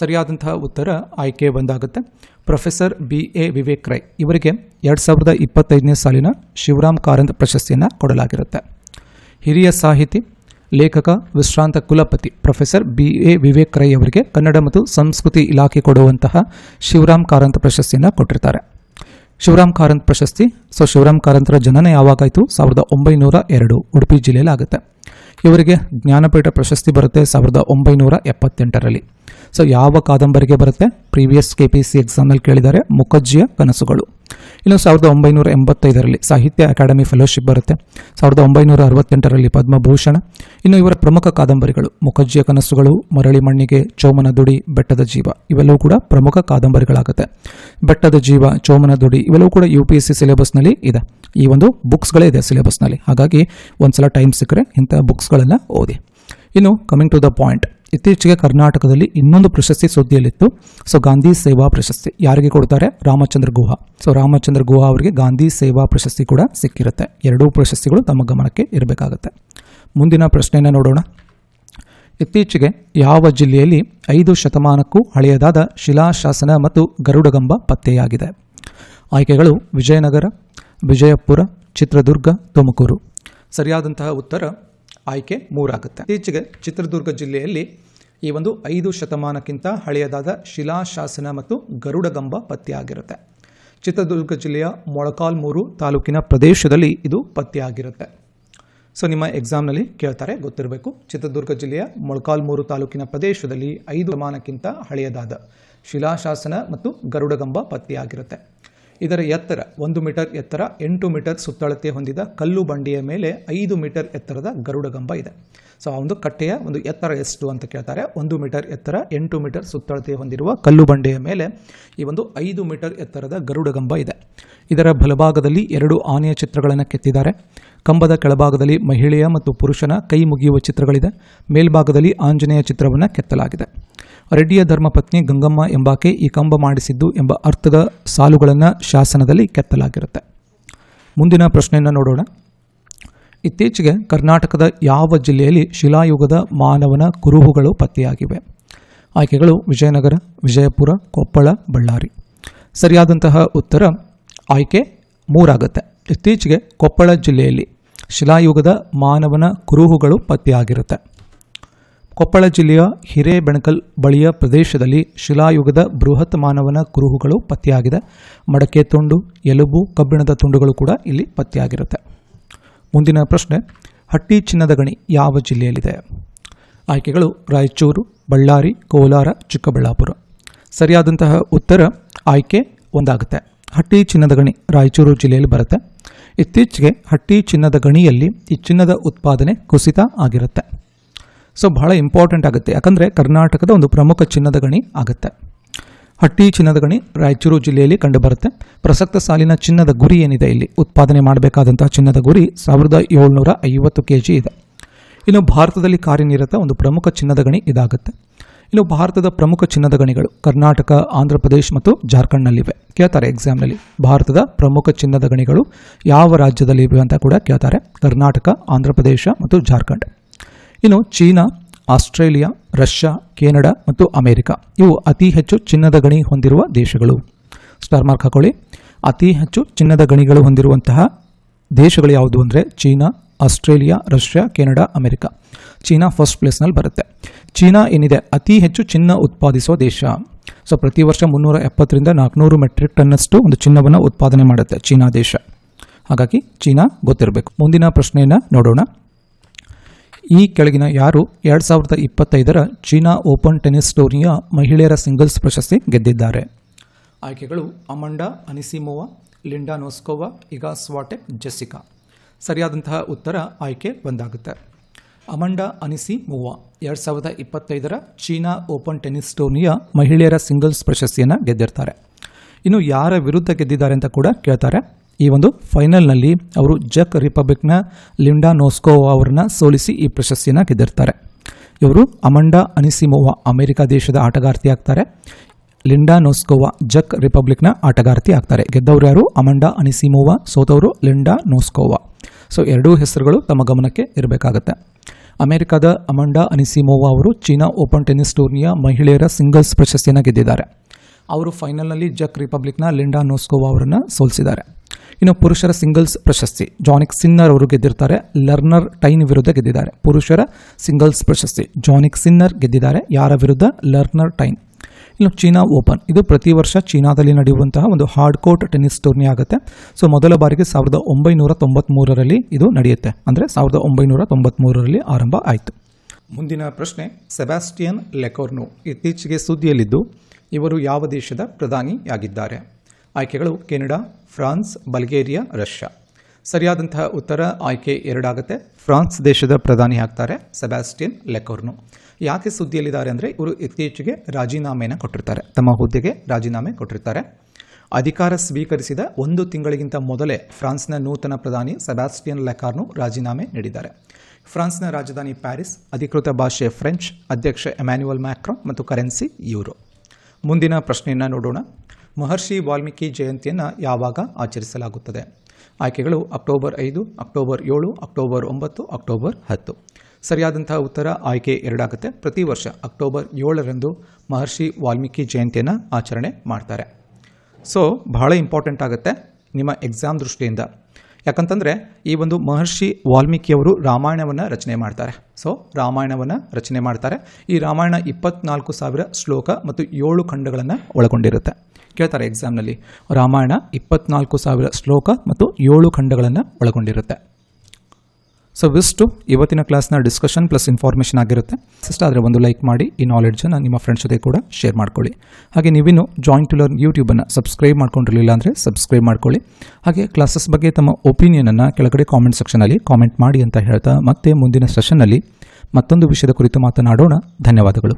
ಸರಿಯಾದಂತಹ ಉತ್ತರ ಆಯ್ಕೆ ಬಂದಾಗುತ್ತೆ. Professor B A Vivek Rai ಇವರಿಗೆ ಎರಡು ಸಾವಿರದ ಇಪ್ಪತ್ತೈದನೇ ಸಾಲಿನ ಶಿವರಾಮ್ ಕಾರಂತ್ ಪ್ರಶಸ್ತಿಯನ್ನು ಕೊಡಲಾಗಿರುತ್ತೆ. ಹಿರಿಯ ಸಾಹಿತಿ, ಲೇಖಕ, ವಿಶ್ರಾಂತ ಕುಲಪತಿ professor B A Vivek Rai ಅವರಿಗೆ ಕನ್ನಡ ಮತ್ತು ಸಂಸ್ಕೃತಿ ಇಲಾಖೆ ಕೊಡುವಂತಹ ಶಿವರಾಮ್ ಕಾರಂತ್ ಪ್ರಶಸ್ತಿಯನ್ನು ಕೊಟ್ಟಿರ್ತಾರೆ. ಶಿವರಾಮ್ ಕಾರಂತ್ ಪ್ರಶಸ್ತಿ, ಸೊ ಶಿವರಾಮ್ ಕಾರಂತರ ಜನನ ಯಾವಾಗಾಯಿತು? ಸಾವಿರದ ಒಂಬೈನೂರ ಎರಡು, ಉಡುಪಿ ಜಿಲ್ಲೆಯಲ್ಲಿ ಆಗುತ್ತೆ ಇವರಿಗೆ ಜ್ಞಾನಪೀಠ ಪ್ರಶಸ್ತಿ ಬರುತ್ತೆ ಸಾವಿರದ ಒಂಬೈನೂರ ಎಪ್ಪತ್ತೆಂಟರಲ್ಲಿ. ಸೊ ಯಾವ ಕಾದಂಬರಿಗೆ ಬರುತ್ತೆ? ಪ್ರೀವಿಯಸ್ ಕೆ ಪಿ ಸಿ ಎಕ್ಸಾಮ್ನಲ್ಲಿ ಕೇಳಿದ್ದಾರೆ, ಮುಖಜ್ಜಿಯ ಕನಸುಗಳು. ಇನ್ನು ಸಾವಿರದ ಒಂಬೈನೂರ ಎಂಬತ್ತೈದರಲ್ಲಿ ಸಾಹಿತ್ಯ ಅಕಾಡೆಮಿ ಫೆಲೋಶಿಪ್ ಬರುತ್ತೆ. ಸಾವಿರದ ಒಂಬೈನೂರ ಅರವತ್ತೆಂಟರಲ್ಲಿ ಪದ್ಮಭೂಷಣ. ಇನ್ನು ಇವರ ಪ್ರಮುಖ ಕಾದಂಬರಿಗಳು, ಮುಖಜ್ಜಿಯ ಕನಸುಗಳು, ಮರಳಿ ಮಣ್ಣಿಗೆ ಚೋಮನ ದುಡಿ, ಬೆಟ್ಟದ ಜೀವ, ಇವೆಲ್ಲವೂ ಕೂಡ ಪ್ರಮುಖ ಕಾದಂಬರಿಗಳಾಗುತ್ತೆ. ಬೆಟ್ಟದ ಜೀವ, ಚೋಮನ ದುಡಿ, ಇವೆಲ್ಲವೂ ಕೂಡ ಯು ಪಿ ಎಸ್ ಸಿ ಸಿಲೆಬಸ್ನಲ್ಲಿ ಇದೆ. ಈ ಒಂದು ಬುಕ್ಸ್ಗಳೇ ಇದೆ ಸಿಲೆಬಸ್ನಲ್ಲಿ ಹಾಗಾಗಿ ಒಂದ್ಸಲ ಟೈಮ್ ಸಿಕ್ಕರೆ ಇಂಥ ಬುಕ್ಸ್ಗಳೆಲ್ಲ ಓದಿ. ಇನ್ನು ಕಮಿಂಗ್ ಟು ದ ಪಾಯಿಂಟ್ ಇತ್ತೀಚೆಗೆ ಕರ್ನಾಟಕದಲ್ಲಿ ಇನ್ನೊಂದು ಪ್ರಶಸ್ತಿ ಸುದ್ದಿಯಲ್ಲಿತ್ತು. ಸೊ, ಗಾಂಧಿ ಸೇವಾ ಪ್ರಶಸ್ತಿ. ಯಾರಿಗೆ ಕೊಡ್ತಾರೆ? ರಾಮಚಂದ್ರ ಗುಹಾ. ಸೊ, ರಾಮಚಂದ್ರ ಗುಹಾ ಅವರಿಗೆ ಗಾಂಧಿ ಸೇವಾ ಪ್ರಶಸ್ತಿ ಕೂಡ ಸಿಕ್ಕಿರುತ್ತೆ. ಎರಡೂ ಪ್ರಶಸ್ತಿಗಳು ತಮ್ಮ ಗಮನಕ್ಕೆ ಇರಬೇಕಾಗುತ್ತೆ. ಮುಂದಿನ ಪ್ರಶ್ನೆಯನ್ನು ನೋಡೋಣ. ಇತ್ತೀಚೆಗೆ ಯಾವ ಜಿಲ್ಲೆಯಲ್ಲಿ ಐದು ಶತಮಾನಕ್ಕೂ ಹಳೆಯದಾದ ಶಿಲಾಶಾಸನ ಮತ್ತು ಗರುಡಗಂಬ ಪತ್ತೆಯಾಗಿದೆ? ಆಯ್ಕೆಗಳು ವಿಜಯನಗರ, ವಿಜಯಪುರ, ಚಿತ್ರದುರ್ಗ, ತುಮಕೂರು. ಸರಿಯಾದಂತಹ ಉತ್ತರ ಆಯ್ಕೆ ಮೂರಾಗುತ್ತೆ. ಇತ್ತೀಚೆಗೆ ಚಿತ್ರದುರ್ಗ ಜಿಲ್ಲೆಯಲ್ಲಿ ಈ ಒಂದು ಐದು ಶತಮಾನಕ್ಕಿಂತ ಹಳೆಯದಾದ ಶಿಲಾಶಾಸನ ಮತ್ತು ಗರುಡಗಂಬ ಪತ್ತೆಯಾಗಿರುತ್ತೆ. ಚಿತ್ರದುರ್ಗ ಜಿಲ್ಲೆಯ ಮೊಳಕಾಲ್ಮೂರು ತಾಲೂಕಿನ ಪ್ರದೇಶದಲ್ಲಿ ಇದು ಪತ್ತೆಯಾಗಿರುತ್ತೆ. ಸೊ, ನಿಮ್ಮ ಎಕ್ಸಾಮ್ನಲ್ಲಿ ಕೇಳ್ತಾರೆ, ಗೊತ್ತಿರಬೇಕು. ಚಿತ್ರದುರ್ಗ ಜಿಲ್ಲೆಯ ಮೊಳಕಾಲ್ಮೂರು ತಾಲೂಕಿನ ಪ್ರದೇಶದಲ್ಲಿ ಐದು ಶತಮಾನಕ್ಕಿಂತ ಹಳೆಯದಾದ ಶಿಲಾಶಾಸನ ಮತ್ತು ಗರುಡಗಂಬ ಪತ್ತೆಯಾಗಿರುತ್ತೆ. ಇದರ ಎತ್ತರ ಒಂದು ಮೀಟರ್ ಎತ್ತರ ಎಂಟು ಮೀಟರ್ ಸುತ್ತಳತೆ ಹೊಂದಿದ ಕಲ್ಲು ಬಂಡೆಯ ಮೇಲೆ ಐದು ಮೀಟರ್ ಎತ್ತರದ ಗರುಡಗಂಬ ಇದೆ. ಸೊ ಆ ಒಂದು ಕಟ್ಟೆಯ ಒಂದು ಎತ್ತರ ಎಷ್ಟು ಅಂತ ಕೇಳ್ತಾರೆ. ಒಂದು ಮೀಟರ್ ಎತ್ತರ, ಎಂಟು ಮೀಟರ್ ಸುತ್ತಳತೆ ಹೊಂದಿರುವ ಕಲ್ಲು ಬಂಡೆಯ ಮೇಲೆ ಈ ಒಂದು ಐದು ಮೀಟರ್ ಎತ್ತರದ ಗರುಡಗಂಬ ಇದೆ. ಇದರ ಬಲಭಾಗದಲ್ಲಿ ಎರಡು ಆನೆಯ ಚಿತ್ರಗಳನ್ನು ಕೆತ್ತಿದ್ದಾರೆ. ಕಂಬದ ಕೆಳಭಾಗದಲ್ಲಿ ಮಹಿಳೆಯ ಮತ್ತು ಪುರುಷನ ಕೈ ಮುಗಿಯುವ ಚಿತ್ರಗಳಿದೆ. ಮೇಲ್ಭಾಗದಲ್ಲಿ ಆಂಜನೇಯ ಚಿತ್ರವನ್ನು ಕೆತ್ತಲಾಗಿದೆ. ರೆಡ್ಡಿಯ ಧರ್ಮಪತ್ನಿ ಗಂಗಮ್ಮ ಎಂಬಾಕೆ ಈ ಕಂಬ ಮಾಡಿಸಿದ್ದು ಎಂಬ ಅರ್ಥದ ಸಾಲುಗಳನ್ನು ಶಾಸನದಲ್ಲಿ ಕೆತ್ತಲಾಗಿರುತ್ತೆ. ಮುಂದಿನ ಪ್ರಶ್ನೆಯನ್ನು ನೋಡೋಣ. ಇತ್ತೀಚೆಗೆ ಕರ್ನಾಟಕದ ಯಾವ ಜಿಲ್ಲೆಯಲ್ಲಿ ಶಿಲಾಯುಗದ ಮಾನವನ ಕುರುಹುಗಳು ಪತ್ತೆಯಾಗಿವೆ? ಆಯ್ಕೆಗಳು ವಿಜಯನಗರ, ವಿಜಯಪುರ, ಕೊಪ್ಪಳ, ಬಳ್ಳಾರಿ. ಸರಿಯಾದಂತಹ ಉತ್ತರ ಆಯ್ಕೆ ಮೂರಾಗುತ್ತೆ. ಇತ್ತೀಚೆಗೆ ಕೊಪ್ಪಳ ಜಿಲ್ಲೆಯಲ್ಲಿ ಶಿಲಾಯುಗದ ಮಾನವನ ಕುರುಹುಗಳು ಪತ್ತೆಯಾಗಿರುತ್ತೆ. ಕೊಪ್ಪಳ ಜಿಲ್ಲೆಯ ಹಿರೇಬೆಣಕಲ್ ಬಳಿಯ ಪ್ರದೇಶದಲ್ಲಿ ಶಿಲಾಯುಗದ ಬೃಹತ್ ಮಾನವನ ಕುರುಹುಗಳು ಪತ್ತೆಯಾಗಿದೆ. ಮಡಕೆ ತುಂಡು, ಎಲುಬು, ಕಬ್ಬಿಣದ ತುಂಡುಗಳು ಕೂಡ ಇಲ್ಲಿ ಪತ್ತೆಯಾಗಿರುತ್ತೆ. ಮುಂದಿನ ಪ್ರಶ್ನೆ, ಹಟ್ಟಿ ಚಿನ್ನದ ಗಣಿ ಯಾವ ಜಿಲ್ಲೆಯಲ್ಲಿದೆ? ಆಯ್ಕೆಗಳು, ರಾಯಚೂರು, ಬಳ್ಳಾರಿ, ಕೋಲಾರ, ಚಿಕ್ಕಬಳ್ಳಾಪುರ. ಸರಿಯಾದಂತಹ ಉತ್ತರ ಆಯ್ಕೆ ಒಂದಾಗುತ್ತೆ. ಹಟ್ಟಿ ಚಿನ್ನದ ಗಣಿ ರಾಯಚೂರು ಜಿಲ್ಲೆಯಲ್ಲಿ ಬರುತ್ತೆ. ಇತ್ತೀಚೆಗೆ ಹಟ್ಟಿ ಚಿನ್ನದ ಗಣಿಯಲ್ಲಿ ಈ ಚಿನ್ನದ ಉತ್ಪಾದನೆ ಕುಸಿತ ಆಗಿರುತ್ತೆ. ಸೊ ಬಹಳ ಇಂಪಾರ್ಟೆಂಟ್ ಆಗುತ್ತೆ. ಯಾಕಂದರೆ ಕರ್ನಾಟಕದ ಒಂದು ಪ್ರಮುಖ ಚಿನ್ನದ ಗಣಿ ಆಗುತ್ತೆ. ಹಟ್ಟಿ ಚಿನ್ನದ ಗಣಿ ರಾಯಚೂರು ಜಿಲ್ಲೆಯಲ್ಲಿ ಕಂಡುಬರುತ್ತೆ. ಪ್ರಸಕ್ತ ಸಾಲಿನ ಚಿನ್ನದ ಗುರಿ ಏನಿದೆ ಇಲ್ಲಿ? ಉತ್ಪಾದನೆ ಮಾಡಬೇಕಾದಂತಹ ಚಿನ್ನದ ಗುರಿ ಸಾವಿರದ ಏಳ್ನೂರ ಐವತ್ತು ಕೆ ಜಿ ಇದೆ. ಇನ್ನು ಭಾರತದಲ್ಲಿ ಕಾರ್ಯನಿರತ ಒಂದು ಪ್ರಮುಖ ಚಿನ್ನದ ಗಣಿ ಇದಾಗುತ್ತೆ. ಇನ್ನು ಭಾರತದ ಪ್ರಮುಖ ಚಿನ್ನದ ಗಣಿಗಳು ಕರ್ನಾಟಕ, ಆಂಧ್ರ ಪ್ರದೇಶ್ ಮತ್ತು ಜಾರ್ಖಂಡ್ನಲ್ಲಿವೆ ಕೇಳ್ತಾರೆ ಎಕ್ಸಾಮ್ನಲ್ಲಿ ಭಾರತದ ಪ್ರಮುಖ ಚಿನ್ನದ ಗಣಿಗಳು ಯಾವ ರಾಜ್ಯದಲ್ಲಿವೆ ಅಂತ ಕೂಡ ಕೇಳ್ತಾರೆ. ಕರ್ನಾಟಕ, ಆಂಧ್ರ ಪ್ರದೇಶ ಮತ್ತು ಜಾರ್ಖಂಡ್. ಇನ್ನು ಚೀನಾ, ಆಸ್ಟ್ರೇಲಿಯಾ, ರಷ್ಯಾ, ಕೆನಡಾ ಮತ್ತು ಅಮೆರಿಕ. ಇವು ಅತಿ ಹೆಚ್ಚು ಚಿನ್ನದ ಗಣಿ ಹೊಂದಿರುವ ದೇಶಗಳು. ಸ್ಟಾರ್ ಮಾರ್ಕ್ ಹಾಕೊಳ್ಳಿ. ಅತಿ ಹೆಚ್ಚು ಚಿನ್ನದ ಗಣಿಗಳು ಹೊಂದಿರುವಂತಹ ದೇಶಗಳು ಯಾವುದು ಅಂದರೆ China, Australia, Russia, Canada, America. China first ಪ್ಲೇಸ್ನಲ್ಲಿ ಬರುತ್ತೆ. ಚೀನಾ ಏನಿದೆ? ಅತಿ ಹೆಚ್ಚು ಚಿನ್ನ ಉತ್ಪಾದಿಸುವ ದೇಶ. ಸೊ ಪ್ರತಿ ವರ್ಷ ಮುನ್ನೂರ ಎಪ್ಪತ್ತರಿಂದ ನಾಲ್ಕುನೂರು ಮೆಟ್ರಿಕ್ ಟನ್ನಷ್ಟು ಒಂದು ಚಿನ್ನವನ್ನು ಉತ್ಪಾದನೆ ಮಾಡುತ್ತೆ ಚೀನಾ ದೇಶ. ಹಾಗಾಗಿ ಚೀನಾ ಗೊತ್ತಿರಬೇಕು. ಮುಂದಿನ ಪ್ರಶ್ನೆಯನ್ನು ನೋಡೋಣ. ಈ ಕೆಳಗಿನ ಯಾರು ಎರಡು ಸಾವಿರದ ಇಪ್ಪತ್ತೈದರ ಚೀನಾ ಓಪನ್ ಟೆನಿಸ್ ಟೂರ್ನಿಯ ಮಹಿಳೆಯರ ಸಿಂಗಲ್ಸ್ ಪ್ರಶಸ್ತಿ ಗೆದ್ದಿದ್ದಾರೆ. ಆಯ್ಕೆಗಳು ಅಮಂಡಾ, ಅನಿಸಿಮೋವಾ, ಲಿಂಡಾ ನೋಸ್ಕೋವಾ ಈಗ ಸ್ವಾಟೆಕ್ ಜೆಸ್ಸಿಕಾ. ಸರಿಯಾದಂತಹ ಉತ್ತರ ಆಯ್ಕೆ ಒಂದಾಗುತ್ತೆ ಅಮಂಡಾ ಅನಿಸಿ ಮೂವಾ ಎರಡು ಸಾವಿರದ ಇಪ್ಪತ್ತೈದರ ಚೀನಾ ಓಪನ್ ಟೆನಿಸ್ ಟೂರ್ನಿಯ ಮಹಿಳೆಯರ ಸಿಂಗಲ್ಸ್ ಪ್ರಶಸ್ತಿಯನ್ನು ಗೆದ್ದಿರ್ತಾರೆ. ಇನ್ನು ಯಾರ ವಿರುದ್ಧ ಗೆದ್ದಿದ್ದಾರೆ ಅಂತ ಕೂಡ ಕೇಳ್ತಾರೆ. ಈ ಒಂದು ಫೈನಲ್ನಲ್ಲಿ ಅವರು ಜಕ್ ರಿಪಬ್ಲಿಕ್ನ ಲಿಂಡಾ ನೋಸ್ಕೋವಾ ಅವರನ್ನ ಸೋಲಿಸಿ ಈ ಪ್ರಶಸ್ತಿಯನ್ನು ಗೆದ್ದಿರ್ತಾರೆ. ಇವರು ಅಮಂಡಾ ಅನಿಸಿಮೋವಾ ಅಮೆರಿಕ ದೇಶದ ಆಟಗಾರ್ತಿ ಆಗ್ತಾರೆ. ಲಿಂಡಾ ನೋಸ್ಕೋವಾ ಜಕ್ ರಿಪಬ್ಲಿಕ್ನ ಆಟಗಾರ್ತಿ ಆಗ್ತಾರೆ. ಗೆದ್ದವರು ಯಾರು? ಅಮಂಡಾ ಅನಿಸಿಮೋವಾ, ಸೋತವರು ಲಿಂಡಾ ನೋಸ್ಕೋವಾ. ಸೊ, ಎರಡೂ ಹೆಸರುಗಳು ತಮ್ಮ ಗಮನಕ್ಕೆ ಇರಬೇಕಾಗತ್ತೆ. ಅಮೆರಿಕದ ಅಮಂಡಾ ಅನಿಸಿಮೋವಾ ಅವರು ಚೀನಾ ಓಪನ್ ಟೆನಿಸ್ ಟೂರ್ನಿಯ ಮಹಿಳೆಯರ ಸಿಂಗಲ್ಸ್ ಪ್ರಶಸ್ತಿಯನ್ನು ಗೆದ್ದಿದ್ದಾರೆ. ಅವರು ಫೈನಲ್ನಲ್ಲಿ ಜಕ್ ರಿಪಬ್ಲಿಕ್ನ ಲಿಂಡಾ ನೋಸ್ಕೋವಾ ಅವರನ್ನು ಸೋಲಿಸಿದ್ದಾರೆ. ಇನ್ನು ಪುರುಷರ ಸಿಂಗಲ್ಸ್ ಪ್ರಶಸ್ತಿ, ಜಾನಿಕ್ ಸಿನ್ನರ್ ಅವರು ಗೆದ್ದಿರ್ತಾರೆ, ಲರ್ನರ್ ಟೈನ್ ವಿರುದ್ಧ ಗೆದ್ದಿದ್ದಾರೆ. ಪುರುಷರ ಸಿಂಗಲ್ಸ್ ಪ್ರಶಸ್ತಿ, ಜಾನಿಕ್ ಸಿನ್ನರ್ ಗೆದ್ದಿದ್ದಾರೆ, ಯಾರ ವಿರುದ್ಧ? Learner Tien. ಇನ್ನು ಚೀನಾ ಓಪನ್, ಇದು ಪ್ರತಿ ವರ್ಷ ಚೀನಾದಲ್ಲಿ ನಡೆಯುವಂತಹ ಒಂದು ಹಾರ್ಡ್ ಕೋರ್ಟ್ ಟೆನ್ನಿಸ್ ಟೂರ್ನಿ ಆಗುತ್ತೆ. ಸೊ ಮೊದಲ ಬಾರಿಗೆ ಸಾವಿರದ ಒಂಬೈನೂರ ತೊಂಬತ್ಮೂರರಲ್ಲಿ ಇದು ನಡೆಯುತ್ತೆ. ಅಂದರೆ ಸಾವಿರದ ಒಂಬೈನೂರ ತೊಂಬತ್ಮೂರರಲ್ಲಿ ಆರಂಭ ಆಯಿತು. ಮುಂದಿನ ಪ್ರಶ್ನೆ, ಸೆಬಾಸ್ಟಿಯನ್ ಲೆಕೋರ್ನೋ ಇತ್ತೀಚೆಗೆ ಸುದ್ದಿಯಲ್ಲಿದ್ದು ಇವರು ಯಾವ ದೇಶದ ಪ್ರಧಾನಿಯಾಗಿದ್ದಾರೆ? ಆಯ್ಕೆಗಳು ಕೆನಡಾ, ಫ್ರಾನ್ಸ್, ಬಲ್ಗೇರಿಯಾ, ರಷ್ಯಾ. ಸರಿಯಾದಂತಹ ಉತ್ತರ ಆಯ್ಕೆ ಎರಡಾಗುತ್ತೆ. ಫ್ರಾನ್ಸ್ ದೇಶದ ಪ್ರಧಾನಿ ಆಗ್ತಾರೆ ಸೆಬಾಸ್ಟಿಯನ್ ಲೆಕೋರ್ನು. ಯಾಕೆ ಸುದ್ದಿಯಲ್ಲಿದ್ದಾರೆ ಅಂದರೆ ಇವರು ಇತ್ತೀಚೆಗೆ ರಾಜೀನಾಮೆಯನ್ನು ಕೊಟ್ಟಿರ್ತಾರೆ. ತಮ್ಮ ಹುದ್ದೆಗೆ ರಾಜೀನಾಮೆ ಕೊಟ್ಟಿರ್ತಾರೆ. ಅಧಿಕಾರ ಸ್ವೀಕರಿಸಿದ ಒಂದು ತಿಂಗಳಿಗಿಂತ ಮೊದಲೇ ಫ್ರಾನ್ಸ್ನ ನೂತನ ಪ್ರಧಾನಿ ಸೆಬಾಸ್ಟಿಯನ್ ಲೆಕಾರ್ನು ರಾಜೀನಾಮೆ ನೀಡಿದ್ದಾರೆ. ಫ್ರಾನ್ಸ್ನ ರಾಜಧಾನಿ ಪ್ಯಾರಿಸ್, ಅಧಿಕೃತ ಭಾಷೆ ಫ್ರೆಂಚ್, ಅಧ್ಯಕ್ಷ ಎಮ್ಯಾನ್ಯುಯಲ್ ಮ್ಯಾಕ್ರೋ ಮತ್ತು ಕರೆನ್ಸಿ ಯೂರೋ. ಮುಂದಿನ ಪ್ರಶ್ನೆಯನ್ನು ನೋಡೋಣ. ಮಹರ್ಷಿ ವಾಲ್ಮೀಕಿ ಜಯಂತಿಯನ್ನು ಯಾವಾಗ ಆಚರಿಸಲಾಗುತ್ತದೆ? ಆಯ್ಕೆಗಳು ಅಕ್ಟೋಬರ್ ಐದು, ಅಕ್ಟೋಬರ್ ಏಳು, ಅಕ್ಟೋಬರ್ ಒಂಬತ್ತು, ಅಕ್ಟೋಬರ್ ಹತ್ತು. ಸರಿಯಾದಂತಹ ಉತ್ತರ ಆಯ್ಕೆ ಎರಡಾಗುತ್ತೆ. ಪ್ರತಿ ವರ್ಷ ಅಕ್ಟೋಬರ್ ಏಳರಂದು ಮಹರ್ಷಿ ವಾಲ್ಮೀಕಿ ಜಯಂತಿಯನ್ನು ಆಚರಣೆ ಮಾಡ್ತಾರೆ. ಸೊ ಬಹಳ ಇಂಪಾರ್ಟೆಂಟ್ ಆಗುತ್ತೆ. ನಿಮ್ಮ ಎಕ್ಸಾಮ್ ದೃಷ್ಟಿಯಿಂದ ಯಾಕಂತಂದರೆ ಈ ಒಂದು ಮಹರ್ಷಿ ವಾಲ್ಮೀಕಿಯವರು ರಾಮಾಯಣವನ್ನು ರಚನೆ ಮಾಡ್ತಾರೆ. ಸೊ ರಾಮಾಯಣವನ್ನು ರಚನೆ ಮಾಡ್ತಾರೆ. ಈ ರಾಮಾಯಣ ಇಪ್ಪತ್ನಾಲ್ಕು ಸಾವಿರ ಶ್ಲೋಕ ಮತ್ತು ಏಳು ಖಂಡಗಳನ್ನು ಒಳಗೊಂಡಿರುತ್ತೆ. ಕೇಳ್ತಾರೆ ಎಕ್ಸಾಮ್ನಲ್ಲಿ ರಾಮಾಯಣ ಇಪ್ಪತ್ನಾಲ್ಕು ಸಾವಿರ ಶ್ಲೋಕ ಮತ್ತು ಏಳು ಖಂಡಗಳನ್ನು ಒಳಗೊಂಡಿರುತ್ತೆ. ಸೊ ಇಷ್ಟು ಇವತ್ತಿನ ಕ್ಲಾಸ್ನ ಡಿಸ್ಕಷನ್ ಪ್ಲಸ್ ಇನ್ಫಾರ್ಮೇಷನ್ ಆಗಿರುತ್ತೆ. ಇಷ್ಟ ಆದರೆ ಒಂದು ಲೈಕ್ ಮಾಡಿ, ಈ ನಾಲೆಡ್ಜನ್ನು ನಿಮ್ಮ ಫ್ರೆಂಡ್ಸ್ ಜೊತೆ ಕೂಡ ಶೇರ್ ಮಾಡ್ಕೊಳ್ಳಿ. ಹಾಗೆ ನೀವಿನ್ನು ಜಾಯಿಂಟ್ ಟು ಲರ್ನ್ ಯೂಟ್ಯೂಬನ್ನು ಸಬ್ಸ್ಕ್ರೈಬ್ ಮಾಡ್ಕೊಂಡಿರಲಿಲ್ಲ ಅಂದರೆ ಸಬ್ಸ್ಕ್ರೈಬ್ ಮಾಡ್ಕೊಳ್ಳಿ. ಹಾಗೆ ಕ್ಲಾಸಸ್ ಬಗ್ಗೆ ತಮ್ಮ ಒಪಿನಿಯನನ್ನು ಕೆಳಗಡೆ ಕಾಮೆಂಟ್ ಸೆಕ್ಷನಲ್ಲಿ ಕಾಮೆಂಟ್ ಮಾಡಿ ಅಂತ ಹೇಳ್ತಾ ಮತ್ತೆ ಮುಂದಿನ ಸೆಷನ್ನಲ್ಲಿ ಮತ್ತೊಂದು ವಿಷಯದ ಕುರಿತು ಮಾತನಾಡೋಣ. ಧನ್ಯವಾದಗಳು.